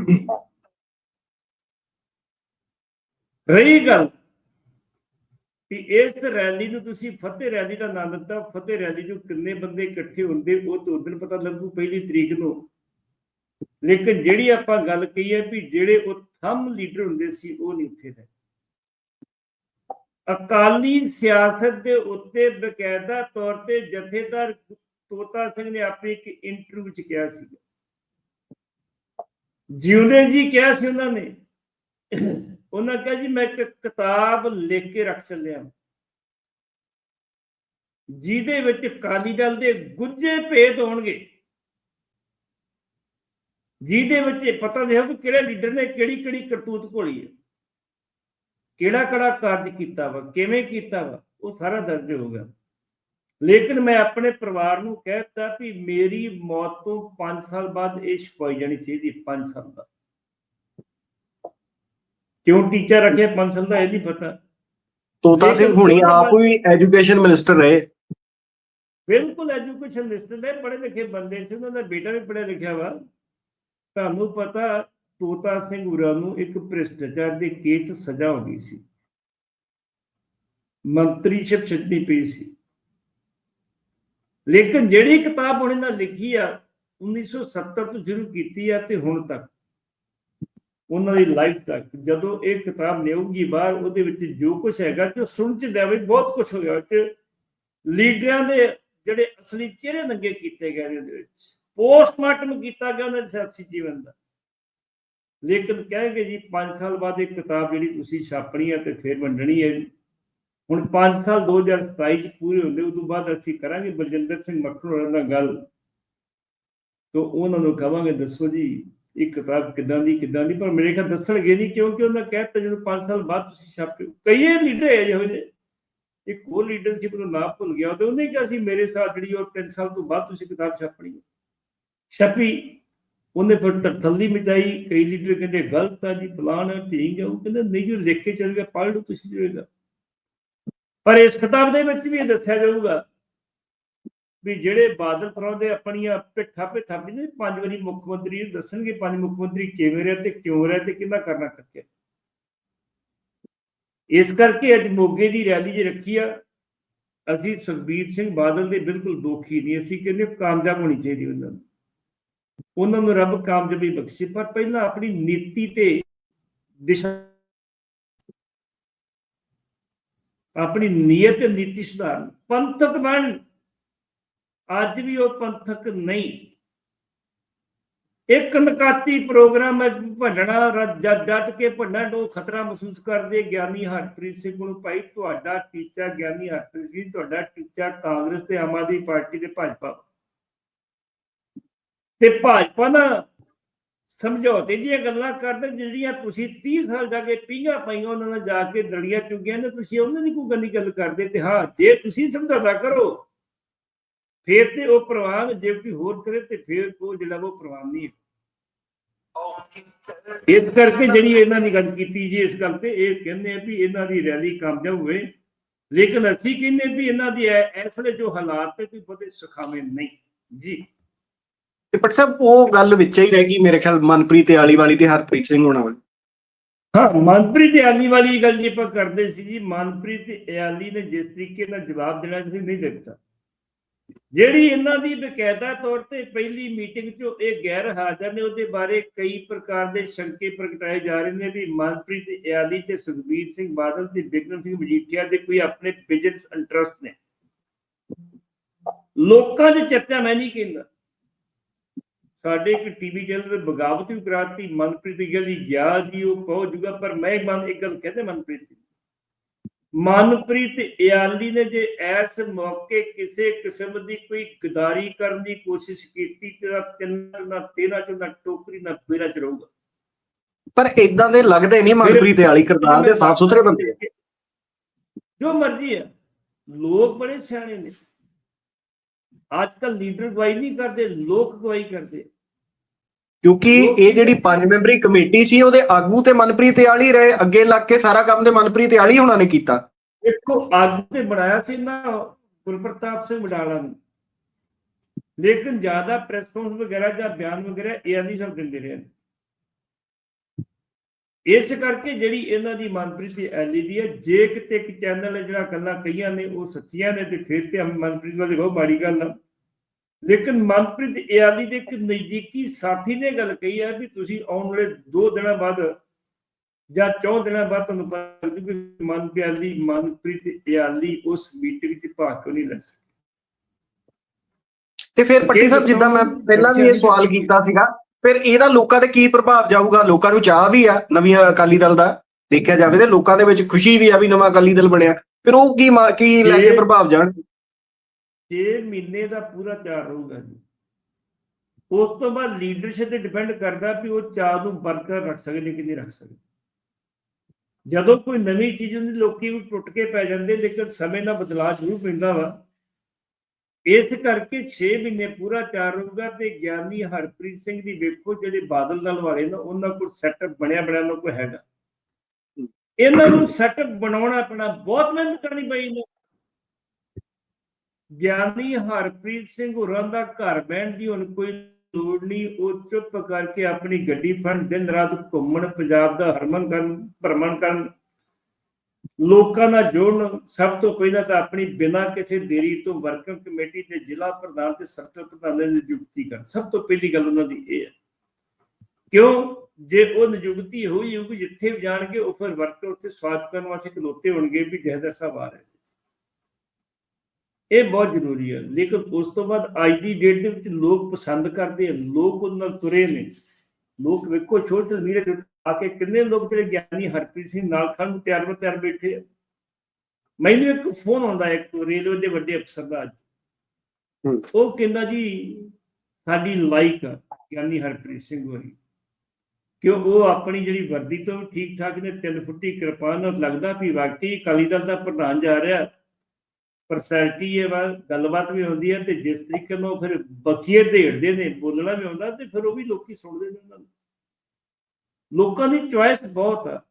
ਰਹੀ ਗੱਲ ਕਿ ਇਸ ਰੈਲੀ ਨੂੰ ਤੁਸੀਂ ਫਤਿਹ ਰੈਲੀ ਦਾ ਨਾਂ ਦਿੱਤਾ। ਫਤਿਹ ਰੈਲੀ ਨੂੰ ਕਿੰਨੇ ਬੰਦੇ ਇਕੱਠੇ ਹੁੰਦੇ, ਉਹ ਤਾਂ ਉਦੋਂ ਪਤਾ ਲੱਗੂ, ਪਹਿਲੀ ਤਰੀਕ ਨੂੰ ਲੇਕਿਨ ਜਿਹੜੀ ਆਪਾਂ ਗੱਲ ਕਹੀ ਹੈ ਵੀ ਜਿਹੜੇ ਉਹ ਥੰਮ ਲੀਡਰ ਹੁੰਦੇ ਸੀ, ਉਹ ਨਹੀਂ ਉੱਥੇ ਰਹੇ। ਅਕਾਲੀ ਸਿਆਸਤ ਦੇ ਉੱਤੇ ਬਕਾਇਦਾ ਤੌਰ ਤੇ ਜਥੇਦਾਰ ਤੋਤਾ ਸਿੰਘ ਨੇ ਆਪਣੀ ਇੱਕ ਇੰਟਰਵਿਊ ਚ ਕਿਹਾ ਸੀ। ਜਿਉਂਦੇ ਜੀ ਕਿਹਾ ਸੀ ਉਹਨਾਂ ਨੇ, ਉਹਨਾਂ ਕਿਹਾ ਜੀ, ਮੈਂ ਇੱਕ ਕਿਤਾਬ ਲਿਖ ਕੇ ਰੱਖ ਚੱਲਿਆ। ਜਿਹਦੇ ਵਿੱਚ ਕਾਲੀ ਦਲ ਦੇ ਗੁੱਜੇ ਭੇਦ ਹੋਣਗੇ। ਜਿਹਦੇ ਵਿੱਚ ਇਹ ਪਤਾ ਨਹੀਂ ਕਿ ਕਿਹੜੇ ਲੀਡਰ ਨੇ ਕਿਹੜੀ ਕਿਹੜੀ ਕਰਤੂਤ ਘੋਲੀ ਹੈ। ਕਿਹੜਾ ਕਿਹੜਾ ਕਾਰਜ ਕੀਤਾ ਵਾ ਕਿਵੇਂ ਕੀਤਾ ਵਾ ਉਹ ਸਾਰਾ ਦਰਜ ਹੋਗਾ ਲੇਕਿਨ ਮੈਂ ਆਪਣੇ ਪਰਿਵਾਰ ਨੂੰ ਕਹਿਤਾ ਵੀ ਮੇਰੀ ਮੌਤ ਤੋਂ 5 ਸਾਲ ਬਾਅਦ ਇਹ ਛਪਾਈ ਜਾਣੀ ਚਾਹੀਦੀ 5 ਸਾਲ ਦਾ ਕਿਉਂ ਟੀਚਰ ਰੱਖਿਆ 5 ਸਾਲ ਦਾ ਇਹ ਨਹੀਂ ਪਤਾ। ਤੋਤਾ ਸਿੰਘ ਹੁਣੀ ਆਪ ਵੀ ਐਜੂਕੇਸ਼ਨ ਮਿਨਿਸਟਰ ਰਹੇ। ਬਿਲਕੁਲ ਐਜੂਕੇਸ਼ਨ ਲਿਸਟ ਦੇ ਪੜ੍ਹੇ ਲਿਖੇ ਬੰਦੇ ਸੀ ਉਹਨਾਂ ਦਾ ਬੇਟਾ ਵੀ ਪੜ੍ਹਿਆ ਲਿਖਿਆ ਵਾ। ਤੁਹਾਨੂੰ ਪਤਾ ਤੋਤਾ ਸਿੰਘ ਉਰਾ ਨੂੰ ਇੱਕ ਭ੍ਰਿਸ਼ਟਾਚਾਰ ਦੇ ਕੇਸ ਸਜ਼ਾ ਹੋ ਗਈ ਸੀ ਮੰਤਰੀਸ਼ਿਪ ਛੱਡਣੀ ਪਈ ਸੀ। ਲੇਕਿਨ ਜਿਹੜੀ ਕਿਤਾਬ ਉਹਨੇ ਨਾਲ ਲਿਖੀ ਆ 1970 ਤੋਂ ਸ਼ੁਰੂ ਕੀਤੀ ਆ ਤੇ ਹੁਣ ਤੱਕ, ਉਹਨਾਂ ਦੀ ਲਾਈਫ ਤੱਕ, ਜਦੋਂ ਇਹ ਕਿਤਾਬ ਨਿਊਗੀ ਬਾਹਰ, ਉਹਦੇ ਵਿੱਚ ਜੋ ਕੁਝ ਹੈਗਾ ਜੋ ਸੁਣ ਚ ਦੇਵੇ ਬਹੁਤ ਕੁਝ ਹੋਇਆ ਗਿਆ। ਲੀਡਰਾਂ ਦੇ ਜਿਹੜੇ ਅਸਲੀ ਚਿਹਰੇ ਨੰਗੇ ਕੀਤੇ ਗਏ ਨੇ ਉਹਦੇ ਵਿੱਚ। ਪੋਸਟਮਾਰਟਮ ਕੀਤਾ ਗਿਆ ਉਹਨਾਂ ਦੇ ਸਿਆਸੀ ਜੀਵਨ ਦਾ। ਲੇਕਿਨ ਕਹੇਗੇ ਜੀ 5 ਸਾਲ ਬਾਅਦ ਇਹ ਕਿਤਾਬ ਜਿਹੜੀ ਤੁਸੀਂ ਛਾਪਣੀ ਹੈ ਤੇ ਫਿਰ ਵੰਡਣੀ ਹੈ। ਹੁਣ 5 ਸਾਲ 2027 ਚ ਪੂਰੇ ਹੁੰਦੇ, ਉਸ ਤੋਂ ਬਾਅਦ ਅਸੀਂ ਕਰਾਂਗੇ ਬਲਜਿੰਦਰ ਸਿੰਘ ਮੱਖਣ ਹੋਰਾਂ ਨਾਲ ਗੱਲ। ਤੋਂ ਉਹਨਾਂ ਨੂੰ ਕਹਾਂਗੇ ਦੱਸੋ ਜੀ, ਇਹ ਕਿਤਾਬ ਕਿਦਾਂ ਦੀ ਕਿਦਾਂ ਦੀ? ਪਰ ਮੇਰੇ ਖਿਆਲ ਦੱਸਣਗੇ ਨਹੀਂ, ਕਿਉਂਕਿ ਉਹਨਾਂ ਕਹਿਤਾ ਜਦੋਂ 5 ਸਾਲ ਬਾਅਦ ਤੁਸੀਂ ਛਾਪਿਓ ਕਈ ਲੀਡਰ ਹੈ ਜਿਹੋ ਜਿਹੇ ਇੱਕ ਹੋਰ ਲੀਡਰਸ਼ਿਪ ਨੂੰ ਨਾ ਭੁੱਲ ਗਿਆ, ਤੇ ਉਹਨੇ ਕਿਹਾ ਸੀ, ਮੇਰੇ ਸਾਥ ਜਿਹੜੀ ਉਹ 3 ਸਾਲ ਤੋਂ ਬਾਅਦ ਤੁਸੀਂ ਕਿਤਾਬ ਛਾਪਣੀ ਹੈ। ਛਪੀ, ਉਹਨੇ ਫਿਰ ਤਰਥੱਲੀ ਮਚਾਈ, ਕਈ ਲੀਡਰ ਕਹਿੰਦੇ, ਗਲਤ ਆ ਜੀ, ਫਲਾਣ ਹੈ ਠੀਕ ਹੈ ਉਹ ਕਹਿੰਦੇ, ਨਹੀਂ ਜੋ ਲਿਖ ਕੇ ਚੱਲ ਗਿਆ ਪੜ੍ਹ ਲਓ, ਤੁਸੀਂ ਜੁਏਗਾ ਪਰ ਇਸ ਕਿਤਾਬ ਦੇ ਵਿੱਚ ਵੀ ਇਹ ਦੱਸਿਆ ਜਾਊਗਾ ਵੀ ਜਿਹੜੇ ਬਾਦਲ ਪਰੋਂ ਦੇ ਆਪਣੀਆਂ ਪਿੱਠਾ ਪਿੱਠਾ ਵੀ ਪੰਜ ਵਾਰੀ ਮੁੱਖ ਮੰਤਰੀ ਦੱਸਣਗੇ, ਪੰਜ ਮੁੱਖ ਮੰਤਰੀ ਕਿਵੇਂ ਰਹੇ ਤੇ ਕਿਉਂ ਰਹੇ ਤੇ ਕਿੰਨਾ ਕਰਨਾ ਕਰਕੇ। ਇਸ ਕਰਕੇ ਅੱਜ ਮੋਗੇ ਦੀ ਰੈਲੀ ਜੇ ਰੱਖੀ ਆ, ਅਸੀਂ ਸੁਖਬੀਰ ਸਿੰਘ ਬਾਦਲ ਦੇ ਬਿਲਕੁਲ ਦੋਖੀ ਨਹੀਂ, ਅਸੀਂ ਕਹਿੰਦੇ ਕਾਮਯਾਬ ਹੋਣੀ ਚਾਹੀਦੀ ਉਹਨਾਂ ਨੂੰ। ਉਹਨਾਂ ਨੂੰ ਰੱਬ ਕਾਮਯਾਬੀ ਬਖਸ਼ੇ, ਪਰ ਪਹਿਲਾਂ ਆਪਣੀ ਨੀਤੀ ਤੇ ਦਿਸ਼ਾ ਆਪਣੀ ਨੀਅਤ ਤੇ ਨੀਤੀ ਸੁਧਾਰਨ। ਪੰਥਕ ਬਣ। ਅੱਜ ਵੀ ਉਹ ਪੰਥਕ ਨਹੀਂ। ਇੱਕ ਨਕਾਤੀ ਪ੍ਰੋਗਰਾਮ ਹੈ, ਭੰਡਣਾ ਡਟ ਕੇ ਭੰਡਣ ਨੂੰ ਖਤਰਾ ਮਹਿਸੂਸ ਕਰਦੇ। ਗਿਆਨੀ ਹਰਪ੍ਰੀਤ ਸਿੰਘ ਨੂੰ ਭਾਈ, ਤੁਹਾਡਾ ਟੀਚਾ ਗਿਆਨੀ ਹਰਪ੍ਰੀਤ ਸਿੰਘ ਤੁਹਾਡਾ ਟੀਚਾ ਕਾਂਗਰਸ ਤੇ ਆਮ ਆਦਮੀ ਪਾਰਟੀ ਦੇ ਭਾਜਪਾ ਤੇ ਭਾਜਪਾ ਨਾ ਸਮਝੌਤੇ ਦੀਆਂ ਗੱਲਾਂ ਕਰਦੇ ਜਿਹੜੀਆਂ ਤੁਸੀਂ 30 ਸਾਲ ਜਾ ਕੇ ਪੀਂਘਾਂ ਪਾਈਆਂ ਉਹਨਾਂ ਨਾਲ ਜਾ ਕੇ ਦਲੀਆਂ ਚੁਗੀਆਂ ਨੇ, ਤੁਸੀਂ ਉਹਨਾਂ ਦੀ ਕੋਈ ਗੱਲੀ ਗੱਲ ਕਰਦੇ ਤੇ ਹਾਂ, ਜੇ ਤੁਸੀਂ ਸਮਝੌਤਾ ਕਰੋ, ਫੇਰ ਤੇ ਉਹ ਪ੍ਰਵਾਨ ਜੇ ਕੋਈ ਹੋਰ ਕਰੇ ਤੇ ਫੇਰ ਉਹ ਜਿਹੜਾ ਉਹ ਪ੍ਰਵਾਨ ਨਹੀਂ ਇਸ ਕਰਕੇ ਜਿਹੜੀ ਇਹਨਾਂ ਦੀ ਗੱਲ ਕੀਤੀ ਜੀ, ਇਸ ਗੱਲ ਤੇ ਇਹ ਕਹਿੰਦੇ ਆ ਵੀ ਇਹਨਾਂ ਦੀ ਰੈਲੀ ਕਾਮਯਾਬ ਹੋਵੇ, ਲੇਕਿਨ ਅਸੀਂ ਕਹਿੰਦੇ ਵੀ ਇਹਨਾਂ ਦੀ ਇਸ ਵੇਲੇ ਜੋ ਹਾਲਾਤ ਤੇ ਕੋਈ ਬਹੁਤੇ ਸੁਖਾਵੇਂ ਨਹੀਂ। ਜੀ। ਤੇ ਪਟ ਸਾਹਿਬ ਉਹ ਗੱਲ ਵਿੱਚ ਹੀ ਰਹਿ ਗਈ ਮੇਰੇ ਖਿਆਲ ਮਨਪ੍ਰੀਤ ਆਲੀ ਵਾਲੀ ਤੇ ਹਰਪ੍ਰੀਤ ਸਿੰਘ ਹੋਣਾ ਵਾਲੀ। ਹਾਂ, ਮਨਪ੍ਰੀਤ ਇਆਲੀ ਵਾਲੀ ਗੱਲ ਜੀ ਆਪਾਂ ਕਰਦੇ ਸੀ ਜੀ, ਮਨਪ੍ਰੀਤ ਇਆਲੀ ਨੇ ਜਿਸ ਤਰੀਕੇ ਨਾਲ ਜਵਾਬ ਦੇਣਾ ਸੀ, ਨਹੀਂ ਦਿੱਤਾ। ਜਿਹੜੀ ਇਹਨਾਂ ਦੀ ਬਕਾਇਦਾ ਤੌਰ ਤੇ ਪਹਿਲੀ ਮੀਟਿੰਗ 'ਚ ਇਹ ਗੈਰ ਹਾਜ਼ਰ ਨੇ, ਉਹਦੇ ਬਾਰੇ ਕਈ ਪ੍ਰਕਾਰ ਦੇ ਸ਼ੰਕੇ ਪ੍ਰਗਟਾਏ ਜਾ ਰਹੇ ਨੇ ਵੀ ਮਨਪ੍ਰੀਤ ਇਆਲੀ ਤੇ ਸੁਖਬੀਰ ਸਿੰਘ ਬਾਦਲ ਤੇ ਬਿਕਰਮ ਸਿੰਘ ਮਜੀਠੀਆ ਦੇ ਕੋਈ ਆਪਣੇ ਬਿਜ਼ਨਸ ਇੰਟਰਸਟ ਨੇ। ਲੋਕਾਂ 'ਚ ਚਰਚਾ ਮੈਂ ਨਹੀਂ ਕਹਿੰਦਾ। ਸਾਡੇ ਇੱਕ ਟੀਵੀ ਚੈਨਲ ਤੇ ਬਗਾਵਤ ਵੀ ਕਰਾਤੀ ਮਨਪ੍ਰੀਤ ਗਿੱਲ ਦੀ ਗਿਆ ਜੀ ਉਹ ਪਹੁੰਚ ਜੂਗਾ ਪਰ ਮੈਂ ਮਨ ਇੱਕ ਗੱਲ ਕਹਿੰਦੇ ਮਨਪ੍ਰੀਤ। ਮਨਪ੍ਰੀਤ ਇਆਲੀ ਨੇ ਜੇ ਐਸ ਮੌਕੇ ਕਿਸੇ ਕਿਸਮ ਦੀ ਕੋਈ ਗਦਾਰੀ ਕਰਨ ਦੀ ਕੋਸ਼ਿਸ਼ ਕੀਤੀ ਤੇ ਤਿੰਨ ਨਾ ਤੇਰਾ ਚ ਨਾ ਟੋਕਰੀ ਨਾ ਪੇਰਾ ਚ ਰਹੂਗਾ ਪਰ ਇਦਾਂ ਦੇ ਲੱਗਦੇ ਨਹੀਂ ਮਨਪ੍ਰੀਤ ਆਲੀ ਕਰਤਾਰ ਦੇ ਸਾਫ਼ ਸੁਥਰੇ ਬੰਦੇ। ਜੋ ਮਰਜ਼ੀ ਹੈ ਲੋਕ ਬੜੇ ਸਿਆਣੇ ਨੇ ਅੱਜ ਕੱਲ ਲੀਡਰ ਗਵਾਈ ਨਹੀਂ ਕਰਦੇ ਲੋਕ ਗਵਾਈ ਕਰਦੇ ਕਿਉਂਕਿ ਇਹ ਜਿਹੜੀ ਪੰਜ ਮੈਂਬਰੀ ਕਮੇਟੀ ਸੀ, ਉਹਦੇ ਆਗੂ ਤੇ ਮਨਪ੍ਰੀਤ ਆਲੀ ਰਹੇ। ਅੱਗੇ ਲੱਗ ਕੇ ਸਾਰਾ ਕੰਮ ਤੇ ਮਨਪ੍ਰੀਤ ਆਲੀ ਹੋਣਾ ਨੇ ਕੀਤਾ। ਦੇਖੋ ਅੱਗ ਤੇ ਬਣਾਇਆ ਸੀ ਨਾ ਗੁਰਪ੍ਰਤਾਪ ਸਿੰਘ ਵਡਾਲਾ ਨੂੰ। ਲੇਕਿਨ ਜ਼ਿਆਦਾ ਪ੍ਰੈਸ ਕਾਨਫਰੰਸ ਵਗੈਰਾ ਜਾਂ ਬਿਆਨ ਵਗੈਰਾ ਇਹ ਨਹੀਂ ਸਭ ਦਿੰਦੇ ਰਹੇ। ਨੇ। ਇਸ ਕਰਕੇ ਜਿਹੜੀ ਇਹਨਾਂ ਦੀ ਮਨਪ੍ਰੀਤ ਐਲੀ ਦੀ ਹੈ, ਜੇ ਕਿਤੇ ਇੱਕ ਚੈਨਲ ਹੈ ਜਿਹੜਾ ਗੱਲਾਂ ਕਹੀਆਂ ਨੇ, ਉਹ ਸੱਚੀਆਂ ਨੇ ਤੇ ਫਿਰ ਤੇ ਮਨਪ੍ਰੀਤ ਵਾਲੀ ਬਹੁਤ ਮਾੜੀ ਗੱਲ ਆ। ਲੇਕਿਨ ਮਨਪ੍ਰੀਤ ਇਆਲੀ ਦੇ ਇੱਕ ਨਜ਼ਦੀਕੀ ਸਾਥੀ ਨੇ ਗੱਲ ਕਹੀ ਹੈ ਵੀ ਤੁਸੀਂ ਆਉਣ ਵਾਲੇ 2 ਦਿਨਾਂ ਬਾਅਦ ਜਾਂ 4 ਦਿਨਾਂ ਬਾਅਦ ਤੁਹਾਨੂੰ ਪਤਾ ਲੱਗ ਕਿ ਮਨਪ੍ਰੀਤ ਮਨਪ੍ਰੀਤ ਇਆਲੀ ਉਸ ਮੀਟਿੰਗ 'ਚ ਭਾਗ ਕਿਉਂ ਨਹੀਂ ਲੈ ਸਕੀ। ਤੇ ਫਿਰ ਪੱਟੀ ਸਾਹਿਬ ਜਿੱਦਾਂ ਮੈਂ ਪਹਿਲਾਂ ਵੀ ਇਹ ਸਵਾਲ ਕੀਤਾ ਸੀਗਾ ਫਿਰ ਇਹਦਾ ਲੋਕਾਂ ਤੇ ਕੀ ਪ੍ਰਭਾਵ ਜਾਊਗਾ? ਲੋਕਾਂ ਨੂੰ ਚਾਹ ਵੀ ਆ ਨਵੀਂ ਅਕਾਲੀ ਦਲ ਦਾ ਦੇਖਿਆ ਜਾਵੇ ਤੇ ਲੋਕਾਂ ਦੇ ਵਿੱਚ ਖੁਸ਼ੀ ਵੀ ਆ ਵੀ ਨਵਾਂ ਅਕਾਲੀ ਦਲ ਬਣਿਆ। ਫਿਰ ਉਹ ਕੀ ਕੀ ਲੈ ਕੇ ਪ੍ਰਭਾਵ ਜਾਣ 6 ਮਹੀਨੇ ਦਾ ਪੂਰਾ ਚਾਰ ਰਹੂਗਾ ਜੀ। ਉਸ ਤੋਂ ਬਾਅਦ ਲੀਡਰਸ਼ਿਪ ਤੇ ਡਿਪੈਂਡ ਕਰਦਾ ਵੀ ਉਹ ਚਾਹ ਨੂੰ ਬਰਕਰਾਰ ਰੱਖ ਸਕਦੇ ਕਿ ਨਹੀਂ ਰੱਖ ਸਕਦੇ ਜਦੋਂ ਕੋਈ ਨਵੀਂ ਚੀਜ਼ ਹੁੰਦੀ ਲੋਕੀ ਵੀ ਟੁੱਟ ਕੇ ਪੈ ਜਾਂਦੇ ਲੇਕਿਨ ਸਮੇਂ ਦਾ ਬਦਲਾਅ ਜ਼ਰੂਰ ਪੈਂਦਾ ਵਾ। ਇਸ ਕਰਕੇ 6 ਮਹੀਨੇ ਪੂਰਾ ਚਾਰ ਰਹੂਗਾ ਤੇ ਗਿਆਨੀ ਹਰਪ੍ਰੀਤ ਸਿੰਘ ਦੀ ਵੇਖੋ ਜਿਹੜੇ ਬਾਦਲ ਦਲ ਵਾਲੇ ਨੇ ਉਹਨਾਂ ਕੋਲ ਸੈਟਅਪ ਬਣਿਆ ਬਣਿਆ ਉਹਨਾਂ ਕੋਲ ਹੈਗਾ ਇਹਨਾਂ ਨੂੰ ਸੈਟਅਪ ਬਣਾਉਣਾ ਆਪਣਾ ਬਹੁਤ ਮਿਹਨਤ ਕਰਨੀ ਪਈ ਨੇ ਗਿਆਨੀ ਹਰਪ੍ਰੀਤ ਸਿੰਘ ਹੋਰਾਂ ਦਾ ਘਰ ਬਹਿਣ ਦੀ ਹੁਣ ਕੋਈ ਲੋੜ ਨਹੀਂ। ਉਹ ਚੁੱਪ ਕਰਕੇ ਆਪਣੀ ਗੱਡੀ ਫੜ ਦਿਨ ਰਾਤ ਘੁੰਮਣ, ਪੰਜਾਬ ਦਾ ਹਰਮਨ ਕਰਨ, ਭਰਮਣ ਕਰਨ, ਲੋਕਾਂ ਨਾਲ ਜੋੜਨ, ਸਭ ਤੋਂ ਪਹਿਲਾਂ ਤਾਂ ਆਪਣੀ ਬਿਨਾਂ ਕਿਸੇ ਦੇਰੀ ਤੋਂ ਵਰਕਿੰਗ ਕਮੇਟੀ ਦੇ ਜ਼ਿਲ੍ਹਾ ਪ੍ਰਧਾਨ ਤੇ ਸੈਕਟਰ ਪ੍ਰਧਾਨ ਦੀ ਨਿਯੁਕਤੀ ਕਰਨ। ਸਭ ਤੋਂ ਪਹਿਲੀ ਗੱਲ ਉਹਨਾਂ ਦੀ ਇਹ ਹੈ। ਕਿਉਂ? ਜੇ ਉਹ ਨਿਯੁਕਤੀ ਹੋਈ ਹੋਊਗੀ, ਜਿੱਥੇ ਵੀ ਜਾਣਗੇ, ਉਹ ਫਿਰ ਵਰਕਰ ਉੱਥੇ ਸਵਾਗਤ ਕਰਨ ਵਾਸਤੇ ਖਲੋਤੇ ਹੋਣਗੇ ਵੀ ਜਹਦਾ ਸਾਹਿਬ ਆ ਰਹੇ। ਇਹ ਬਹੁਤ ਜ਼ਰੂਰੀ ਹੈ। ਲੇਕਿਨ ਉਸ ਤੋਂ ਬਾਅਦ ਅੱਜ ਦੀ ਡੇਟ ਦੇ ਵਿੱਚ ਲੋਕ ਪਸੰਦ ਕਰਦੇ ਆ। ਲੋਕ ਉਹਨਾਂ ਨਾਲ ਤੁਰੇ ਨੇ। ਲੋਕ ਵੇਖੋ ਸੋਸ਼ਲ ਮੀਡੀਆ ਤੇ ਆ ਕੇ ਕਿੰਨੇ ਲੋਕ ਜਿਹੜੇ ਗਿਆਨੀ ਹਰਪ੍ਰੀਤ ਸਿੰਘ ਨਾਲ ਖੜਨ ਨੂੰ ਤਿਆਰ ਬਰ ਤਿਆਰ ਬੈਠੇ ਆ। ਮੈਨੂੰ ਇੱਕ ਫੋਨ ਆਉਂਦਾ ਇੱਕ ਰੇਲਵੇ ਦੇ ਵੱਡੇ ਅਫਸਰ ਦਾ ਅੱਜ। ਉਹ ਕਹਿੰਦਾ ਜੀ ਸਾਡੀ ਲਾਈਕ ਗਿਆਨੀ ਹਰਪ੍ਰੀਤ ਸਿੰਘ ਹੋਰੀ। ਕਿਉਂ? ਉਹ ਆਪਣੀ ਜਿਹੜੀ ਵਰਦੀ ਤੋਂ ਠੀਕ ਠਾਕ ਨੇ ਤਿੰਨ ਫੁੱਟੀ ਕਿਰਪਾਨ ਨਾਲ ਲੱਗਦਾ ਵੀ ਵਾਕਈ ਅਕਾਲੀ ਦਲ ਦਾ ਪ੍ਰਧਾਨ ਜਾ ਰਿਹਾ। ਪਰਸੈਲਟੀ ਇਹ ਵਾ, ਗੱਲਬਾਤ ਵੀ ਹੁੰਦੀ ਹੈ ਤੇ ਜਿਸ ਤਰੀਕੇ ਨਾਲ ਫਿਰ ਬਖੀਏ ਢੇੜਦੇ ਨੇ, ਬੋਲਣਾ ਵੀ ਹੁੰਦਾ ਤੇ ਫਿਰ ਉਹ ਵੀ ਲੋਕੀ ਸੁਣਦੇ ਨੇ ਉਹਨਾਂ ਨੂੰ। ਲੋਕਾਂ ਦੀ ਚੁਆਇਸ ਬਹੁਤ ਆ।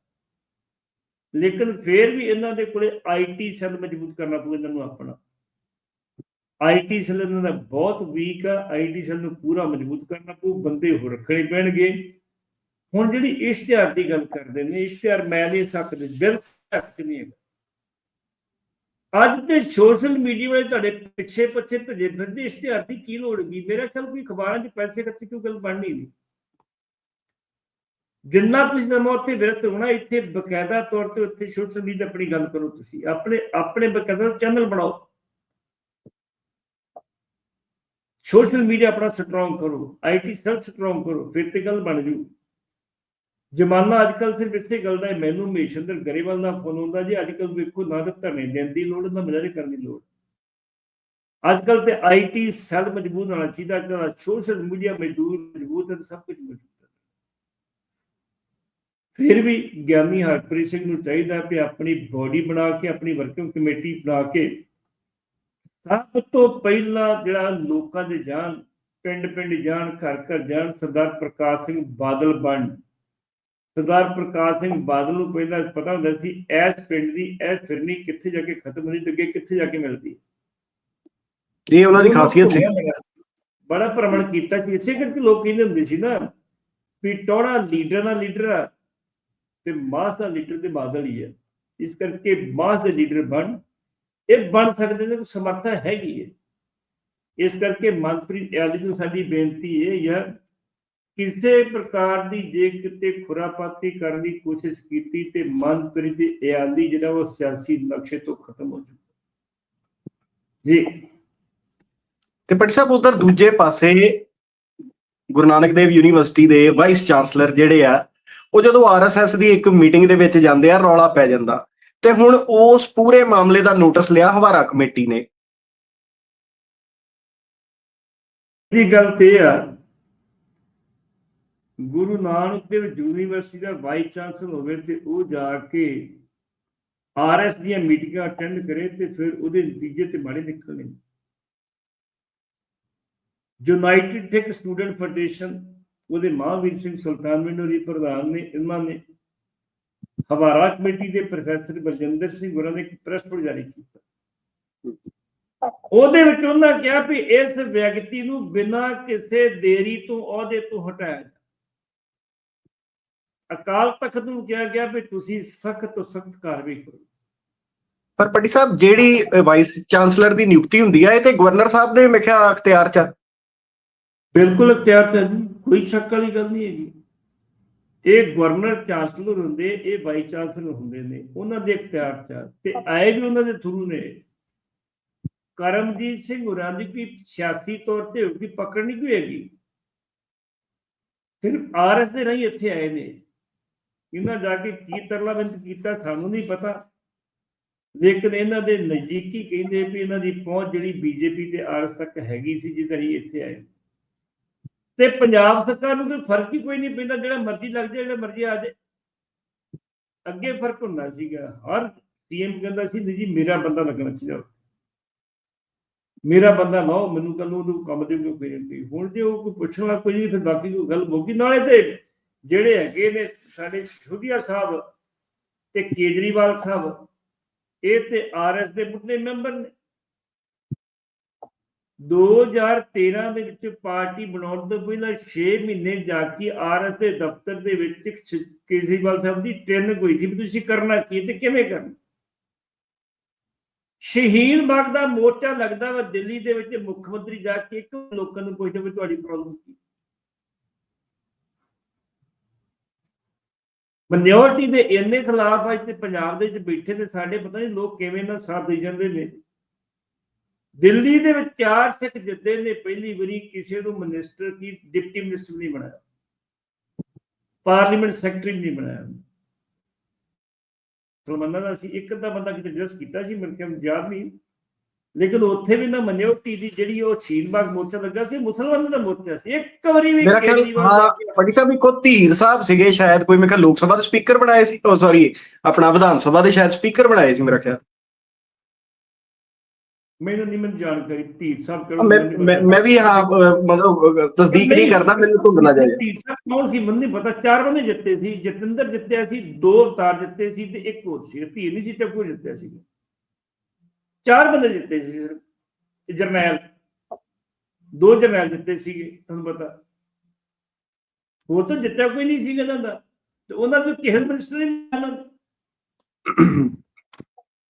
ਲੇਕਿਨ ਫਿਰ ਵੀ ਇਹਨਾਂ ਦੇ ਕੋਲੇ ਆਈਟੀ ਸੈੱਲ ਮਜ਼ਬੂਤ ਕਰਨਾ ਪਊ ਇਹਨਾਂ ਨੂੰ ਆਪਣਾ। ਆਈਟੀ ਸੈੱਲ ਇਹਨਾਂ ਦਾ ਬਹੁਤ ਵੀਕ ਆ ਆਈਟੀ ਸੈੱਲ ਨੂੰ ਪੂਰਾ ਮਜ਼ਬੂਤ ਕਰਨਾ ਪਊ, ਬੰਦੇ ਹੋ ਰੱਖਣੇ ਪੈਣਗੇ। ਹੁਣ ਜਿਹੜੀ ਇਸ਼ਤਿਹਾਰ ਦੀ ਗੱਲ ਕਰਦੇ ਨੇ, ਇਸ਼ਤਿਹਾਰ ਮੈਂ ਨਹੀਂ ਸਕਦੇ ਬਿਲਕੁਲ ਨਹੀਂ ਹੈਗਾ। ਅੱਜ ਤੇ ਸੋਸ਼ਲ ਮੀਡੀਆ ਵਾਲੇ ਤੁਹਾਡੇ ਪਿੱਛੇ ਪਿੱਛੇ ਭਜੇ ਫਿਰਦੇ, ਇਸ਼ਤਿਹਾਰ ਦੀ ਕੀ ਲੋੜ ਹੈਗੀ ਮੇਰਾ ਖਿਆਲ ਕੋਈ ਅਖਬਾਰਾਂ 'ਚ ਪੈਸੇ ਖਰਚ ਕਿਉਂ ਗੱਲ ਬਣਨੀ ਨਹੀਂ। ਜਿੰਨਾ ਤੁਸੀਂ ਸਮਾਂ ਉੱਥੇ ਵਿਰਤ ਹੋਣਾ, ਇੱਥੇ ਬਕਾਇਦਾ ਤੌਰ ਤੇ ਉੱਥੇ ਸੋਸ਼ਲ ਮੀਡੀਆ ਆਪਣੀ ਗੱਲ ਕਰੋ ਤੁਸੀਂ। ਆਪਣੇ ਆਪਣੇ ਬਕਾਇਦਾ ਚੈਨਲ ਬਣਾਓ। ਸੋਸ਼ਲ ਮੀਡੀਆ ਆਪਣਾ ਸਟਰੋਂਗ ਕਰੋ। ਆਈਟੀ ਸੈਲ ਸਟਰੋਂਗ ਕਰੋ। ਫਿਰ ਤੇ ਗੱਲ ਬਣ ਜੂ। ਜਮਾਨਾ ਅੱਜ ਕੱਲ ਸਿਰਫ ਇਸੇ ਗੱਲ ਦਾ ਮੈਨੂੰ ਹਮੇਸ਼ੰਦਰ ਗਰੇਵਾਲ ਦਾ ਫੋਨ ਹੁੰਦਾ ਜੀ ਅੱਜ ਵੇਖੋ ਨਾ ਤਾਂ ਧਰਨੇ ਦੇਣ ਦੀ ਲੋੜ, ਨਾ ਮਜ਼ਾਰੇ ਕਰਨ ਦੀ ਲੋੜ। ਅੱਜ ਤੇ ਆਈਟੀ ਸੈੱਲ ਮਜ਼ਬੂਤ ਹੋਣਾ ਚਾਹੀਦਾ ਜਿਹੜਾ ਸੋਸ਼ਲ ਮੀਡੀਆ ਮਜ਼ਦੂਰ, ਮਜ਼ਬੂਤ ਹੈ, ਸਭ ਕੁਝ ਮਜ਼ਬੂਤ ਹੈ। ਫਿਰ ਵੀ ਗਿਆਨੀ ਹਰਪ੍ਰੀਤ ਸਿੰਘ ਨੂੰ ਚਾਹੀਦਾ ਕਿ ਆਪਣੀ ਬੋਡੀ ਬਣਾ ਕੇ, ਆਪਣੀ ਵਰਕਿੰਗ ਕਮੇਟੀ ਬਣਾ ਕੇ, ਸਭ ਤੋਂ ਪਹਿਲਾਂ ਜਿਹੜਾ ਲੋਕਾਂ ਦੇ ਜਾਣ ਪਿੰਡ ਪਿੰਡ ਜਾਣ ਘਰ ਘਰ ਜਾਣ, ਸਰਦਾਰ ਪ੍ਰਕਾਸ਼ ਸਿੰਘ ਬਾਦਲ ਬਣ। ਸਰਦਾਰ ਪ੍ਰਕਾਸ਼ ਸਿੰਘ ਬਾਦਲ ਨੂੰ ਪਹਿਲਾਂ ਪਤਾ ਹੁੰਦਾ ਸੀ ਇਸ ਪਿੰਡ ਦੀ ਇਹ ਫਿਰਨੀ ਕਿੱਥੇ ਜਾ ਕੇ ਖਤਮ ਹੁੰਦੀ ਤੇ ਅੱਗੇ ਕਿੱਥੇ ਜਾ ਕੇ ਮਿਲਦੀ। ਇਹ ਉਹਨਾਂ ਦੀ ਖਾਸੀਅਤ ਸੀ। ਬੜਾ ਭ੍ਰਮਣ ਕੀਤਾ ਸੀ। ਇਸੇ ਕਰਕੇ ਲੋਕ ਕਹਿੰਦੇ ਹੁੰਦੇ ਸੀ ਨਾ ਵੀ ਟੋੜਾ ਲੀਡਰ ਦਾ ਲੀਡਰ ਆ ਤੇ ਮਾਸ ਦਾ ਲੀਡਰ ਤੇ ਬਾਦਲ ਹੀ ਹੈ ਇਸ ਕਰਕੇ ਮਾਸ ਦੇ ਲੀਡਰ ਬਣ। ਇਹ ਬਣ ਸਕਦੇ ਨੇ ਸਮਰੱਥਾ ਹੈਗੀ ਹੈ। ਇਸ ਕਰਕੇ ਮਨਪ੍ਰੀਤ ਯਾਦਵ ਨੂੰ ਸਾਡੀ ਬੇਨਤੀ ਹੈ ਯਾਰ ਕਿਸੇ ਪ੍ਰਕਾਰ ਦੀ ਜੇ ਕਿਤੇ ਖੁਰਾਪਾਤੀ ਕਰਨ ਦੀ ਕੋਸ਼ਿਸ਼ ਕੀਤੀ ਤੇ ਮਨਪ੍ਰੀਤ ਯਾਦੀ ਜਿਹੜਾ ਉਹ ਸਿਆਸੀ ਨਕਸ਼ੇ ਤੋਂ ਖਤਮ ਹੋ ਜਾਊਗਾ ਜੀ। ਤੇ ਪਟਿ ਸਾਹਿਬ ਉਧਰ ਦੂਜੇ ਪਾਸੇ ਗੁਰੂ ਨਾਨਕ ਦੇਵ ਯੂਨੀਵਰਸਿਟੀ ਦੇ ਵਾਈਸ ਚਾਂਸਲਰ ਜਿਹੜੇ ਆ ਉਹ ਜਦੋਂ ਆਰਐਸਐਸ ਦੀ ਇੱਕ ਮੀਟਿੰਗ ਦੇ ਵਿੱਚ ਜਾਂਦੇ ਆ ਰੌਲਾ ਪੈ ਜਾਂਦਾ। ਤੇ ਹੁਣ ਉਸ ਪੂਰੇ ਮਾਮਲੇ ਦਾ ਨੋਟਿਸ ਲਿਆ ਹਵਾਰਾ ਕਮੇਟੀ ਨੇ। ਦੀ ਗੱਲ ਤੇ ਆ ਗੁਰੂ ਨਾਨਕ ਦੇਵ ਯੂਨੀਵਰਸਿਟੀ ਦਾ ਵਾਈਸ ਚਾਂਸਲਰ ਹੋਵੇ ਤੇ ਉਹ ਜਾ ਕੇ ਆਰਐਸ ਦੀਆਂ ਮੀਟਿੰਗਾਂ ਅਟੈਂਡ ਕਰੇ ਤੇ ਫਿਰ ਉਹਦੇ ਨਤੀਜੇ ਤੇ ਮਾੜੇ ਨਿਕਲਣੇ ਯੂਨਾਈਟਿਡ ਸਿੱਖ ਸਟੂਡੈਂਟ ਫੈਡਰੇਸ਼ਨ ਉਹਦੇ ਮਹਾਂਵੀਰ ਸਿੰਘ ਸੁਲਤਾਨ ਮਿੰਡੋਰੀ ਪ੍ਰਧਾਨ ਨੇ, ਇਹਨਾਂ ਨੇ ਹਵਾਰਾ ਕਮੇਟੀ ਦੇ ਪ੍ਰੋਫੈਸਰ ਬਲਜਿੰਦਰ ਸਿੰਘ ਗੁਰਾਂ ਨੇ ਇੱਕ ਪ੍ਰੈਸ ਨੋਟ ਜਾਰੀ ਕੀਤਾ ਉਹਦੇ ਵਿੱਚ ਉਹਨਾਂ ਕਿਹਾ ਵੀ ਇਸ ਵਿਅਕਤੀ ਨੂੰ ਬਿਨਾਂ ਕਿਸੇ ਦੇਰੀ ਤੋਂ ਅਹੁਦੇ ਤੋਂ ਹਟਾਇਆ ਜਾਏ। ਅਕਾਲ ਤਖਤ ਨੂੰ ਕਿਹਾ ਗਿਆ ਵੀ ਤੁਸੀਂ ਸਖਤ ਤੋਂ ਸਖਤ ਕਾਰਵਾਈ ਕਰੋ। ਪਰ ਪਟਿ ਸਾਹਿਬ ਜਿਹੜੀ ਵਾਈਸ ਚਾਂਸਲਰ ਦੀ ਨਿਯੁਕਤੀ ਹੁੰਦੀ ਹੈ ਇਹ ਤੇ ਗਵਰਨਰ ਸਾਹਿਬ ਦੇ ਮੇਖਿਆ ਅਖਤਿਆਰ ਚ। ਬਿਲਕੁਲ ਅਖਤਿਆਰ ਜੀ ਕੋਈ ਸ਼ੱਕ ਵਾਲੀ ਗੱਲ ਨਹੀਂ ਹੈਗੀ। ਇਹ ਗਵਰਨਰ ਚਾਂਸਲਰ ਹੁੰਦੇ ਇਹ ਵਾਈਸ ਚਾਂਸਲਰ ਹੁੰਦੇ ਨੇ ਉਹਨਾਂ ਦੇ ਅਖਤਿਆਰ ਚ ਤੇ ਆਏ ਵੀ ਉਹਨਾਂ ਦੇ ਥਰੂ ਨੇ। ਕਰਮਜੀਤ ਸਿੰਘ ਹੋਰਾਂ ਦੀ ਕੋਈ ਸਿਆਸੀ ਤੌਰ ਤੇ ਕੋਈ ਪਕੜ ਨਹੀਂ ਹੈਗੀ। ਸਿਰਫ ਆਰਐਸ ਦੇ ਰਾਹੀਂ ਇੱਥੇ ਆਏ ਨੇ। ਇਹਨਾਂ ਜਾ ਕੇ ਕੀ ਤਰਲਾਬੰਦ ਕੀਤਾ ਸਾਨੂੰ ਨਹੀਂ ਪਤਾ। ਲੇਕਿਨ ਇਹਨਾਂ ਦੇ ਨਜ਼ਦੀਕੀ ਕਹਿੰਦੇ ਵੀ ਇਹਨਾਂ ਦੀ ਪਹੁੰਚ ਜਿਹੜੀ ਬੀਜੇਪੀ ਤੇ ਆਰਐਸ ਤੱਕ ਹੈਗੀ ਸੀ ਜਿੱਦਾਂ ਹੀ ਇੱਥੇ ਆਏ। ਤੇ ਪੰਜਾਬ ਸਰਕਾਰ ਨੂੰ ਕੋਈ ਫ਼ਰਕ ਹੀ ਕੋਈ ਨਹੀਂ ਪੈਂਦਾ, ਜਿਹੜਾ ਮਰਜ਼ੀ ਲੱਗ ਜਾਏ, ਜਿਹੜਾ ਮਰਜ਼ੀ ਆ ਜਾਏ। ਅੱਗੇ ਫ਼ਰਕ ਹੁੰਦਾ ਸੀਗਾ। ਹਰ ਸੀਐਮ ਕਹਿੰਦਾ ਸੀ ਜੀ, ਮੇਰਾ ਬੰਦਾ ਲੱਗਣਾ ਚਾਹੀਦਾ। ਮੇਰਾ ਬੰਦਾ ਲਾਓ ਮੈਨੂੰ ਕੱਲ ਉਹਨੂੰ ਕੰਮ ਦੇ ਕੋਈ ਨਹੀਂ। ਹੁਣ ਜੇ ਉਹ ਕੋਈ ਪੁੱਛਣ ਕੋਈ ਫਿਰ ਬਾਕੀ ਕੋਈ ਗੱਲ ਮੁੱਕੀ, ਨਾਲੇ ਤੇ ਜਿਹੜੇ ਹੈਗੇ ਨੇ ਸਾਡੇ ਸ਼ੁਧੀਆ ਸਾਹਿਬ ਤੇ ਕੇਜਰੀਵਾਲ ਸਾਹਿਬ, ਇਹ ਤੇ ਆਰਐਸ ਦੇ ਮੁੱਢਲੇ ਮੈਂਬਰ ਨੇ। 2013 ਦੇ ਵਿੱਚ ਪਾਰਟੀ ਬਣਾਉਣ ਤੋਂ ਪਹਿਲਾਂ 6 ਮਹੀਨੇ ਜਾ ਕੇ ਆਰਐਸ ਦੇ ਦਫ਼ਤਰ ਦੇ ਵਿੱਚ ਕੇਜਰੀਵਾਲ ਸਾਹਿਬ ਦੀ ਟ੍ਰੇਨਿੰਗ ਹੋਈ ਸੀ ਵੀ ਤੁਸੀਂ ਕਰਨਾ ਕੀ ਤੇ ਕਿਵੇਂ ਕਰਨਾ? ਸ਼ਹੀਨ ਬਾਗ ਦਾ ਮੋਰਚਾ ਲੱਗਦਾ ਵਾ ਦਿੱਲੀ ਦੇ ਵਿੱਚ, ਮੁੱਖ ਮੰਤਰੀ ਜਾ ਕੇ ਇੱਕ ਲੋਕਾਂ ਨੂੰ ਪੁੱਛਦੇ ਵੀ ਤੁਹਾਡੀ ਪ੍ਰੋਬਲਮ ਕੀ? ਮਿਨੋਰਟੀ ਦੇ ਇੰਨੇ ਖਿਲਾਫ ਅੱਜ ਤੇ ਪੰਜਾਬ ਦੇ ਵਿੱਚ ਬੈਠੇ ਨੇ, ਸਾਡੇ ਪਤਾ ਨਹੀਂ ਲੋਕ ਕਿਵੇਂ ਨਾ ਸਾਥ ਦੇ ਜਾਂਦੇ ਨੇ। ਦਿੱਲੀ ਦੇ ਵਿੱਚ ਚਾਰ ਸਿੱਖ ਜਿੱਤੇ ਨੇ, ਪਹਿਲੀ ਵਾਰੀ ਕਿਸੇ ਨੂੰ ਮਿਨਿਸਟਰ ਕੀ ਡਿਪਟੀ ਮਿਨਿਸਟਰ ਨਹੀਂ ਬਣਾਇਆ। ਪਾਰਲੀਮੈਂਟ ਸੈਕਟਰੀ ਨਹੀਂ ਬਣਾਇਆ। ਸਲਮਾਨਾ ਦਾ ਸੀ ਇੱਕ ਅੱਧਾ ਬੰਦਾ ਕਿਤੇ ਜਸ ਕੀਤਾ ਸੀ ਮੇਰੇ ਯਾਦ ਨਹੀਂ? ਲੇਕਿਨ ਉੱਥੇ ਵੀ ਨਾ ਮਿਨੋਰਟੀ ਦੀ ਜਿਹੜੀ ਉਹ ਸ਼ੀਨਬਾਗ ਮੋਰਚਾ ਲੱਗਾ ਸੀ ਮੁਸਲਮਾਨਾਂ ਦਾ ਮੋਰਚਾ ਸੀ। ਇੱਕ ਵਾਰੀ ਵੀ ਮੇਰਾ ਖਿਆਲ ਹਾਂ ਪਟਿ ਸਾਹਿਬ ਇੱਕੋ ਧੀਰ ਸਾਹਿਬ ਸੀਗੇ ਸ਼ਾਇਦ ਕੋਈ ਮੇਰੇ ਖਿਆਲ ਲੋਕ ਸਭਾ ਦੇ ਸਪੀਕਰ ਬਣਾਏ ਸੀ ਉਹ ਸੌਰੀ ਆਪਣਾ ਵਿਧਾਨ ਸਭਾ ਦੇ ਸ਼ਾਇਦ ਸਪੀਕਰ ਬਣਾਏ ਸੀ ਮੇਰਾ ਖਿਆਲ। ਮੈਨੂੰ ਨਹੀਂ ਮੈਨੂੰ ਜਾਣਕਾਰੀ ਧੀਰ ਸਾਹਿਬ ਕਰੋ ਮੈਂ ਮੈਂ- ਮੈਂ ਵੀ ਹਾਂ ਮਤਲਬ ਤਸਦੀਕ ਨਹੀਂ ਕਰਦਾ ਮੈਨੂੰ ਧੁੰਦ ਨਾ ਜਾਏ। ਧੀਰ ਸਾਹਿਬ ਕੌਣ ਸੀ ਮੈਨੂੰ ਨਹੀਂ ਪਤਾ। ਚਾਰ ਬੰਦੇ ਜਿੱਤੇ ਸੀ ਜਤਿੰਦਰ ਜਿੱਤਿਆ ਸੀ ਦੋ ਅਵਤਾਰ ਜਿੱਤੇ ਸੀ ਤੇ ਇੱਕ ਹੋਰ ਸੀ ਧੀਰ ਨਹੀਂ ਸੀ ਤੇ ਕੋਈ ਜਿੱਤਿਆ ਸੀ। ਚਾਰ ਬੰਦੇ ਜਿੱਤੇ ਸੀ ਸਿਰਫ। ਜਰਨੈਲ, ਦੋ ਜਰਨੈਲ ਜਿੱਤੇ ਸੀਗੇ, ਤੁਹਾਨੂੰ ਪਤਾ। ਹੋਰ ਤਾਂ ਜਿੱਤਿਆ ਕੋਈ ਨਹੀਂ ਸੀਗਾ ਇਹਨਾਂ ਦਾ, ਤੇ ਉਹਨਾਂ ਤੋਂ ਕਿਸੇ ਮਿਨਿਸਟਰ ਨਹੀਂ ਬਣਾਇਆ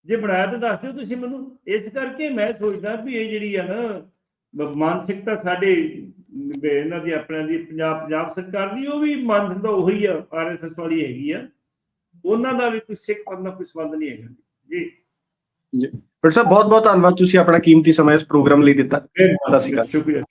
ਜੇ ਬਣਾਇਆ ਤਾਂ ਦੱਸ ਦਿਓ ਤੁਸੀਂ ਮੈਨੂੰ। ਇਸ ਕਰਕੇ ਮੈਂ ਸੋਚਦਾ ਵੀ ਇਹ ਜਿਹੜੀ ਆ ਨਾ ਮਾਨਸਿਕਤਾ ਸਾਡੇ ਇਹਨਾਂ ਦੀ ਆਪਣਿਆਂ ਦੀ ਪੰਜਾਬ ਪੰਜਾਬ ਸਰਕਾਰ ਦੀ ਉਹ ਵੀ ਮਾਨਸਿਕਤਾ ਉਹੀ ਆ ਆਰਐਸਐਸ ਵਾਲੀ ਹੈਗੀ ਆ। ਉਹਨਾਂ ਦਾ ਵੀ ਕੋਈ ਸਿੱਖ ਪੰਥ ਨਾਲ ਕੋਈ ਸੰਬੰਧ ਨਹੀਂ ਹੈਗਾ। ਜੀ। ਪਰ ਸਾਹਿਬ ਬਹੁਤ ਬਹੁਤ ਧੰਨਵਾਦ। ਤੁਸੀਂ ਆਪਣਾ ਕੀਮਤੀ ਸਮਾਂ ਇਸ ਪ੍ਰੋਗਰਾਮ ਲਈ ਦਿੱਤਾ। ਸਤਿ ਸ਼੍ਰੀ ਅਕਾਲ। ਸ਼ੁਕਰੀਆ।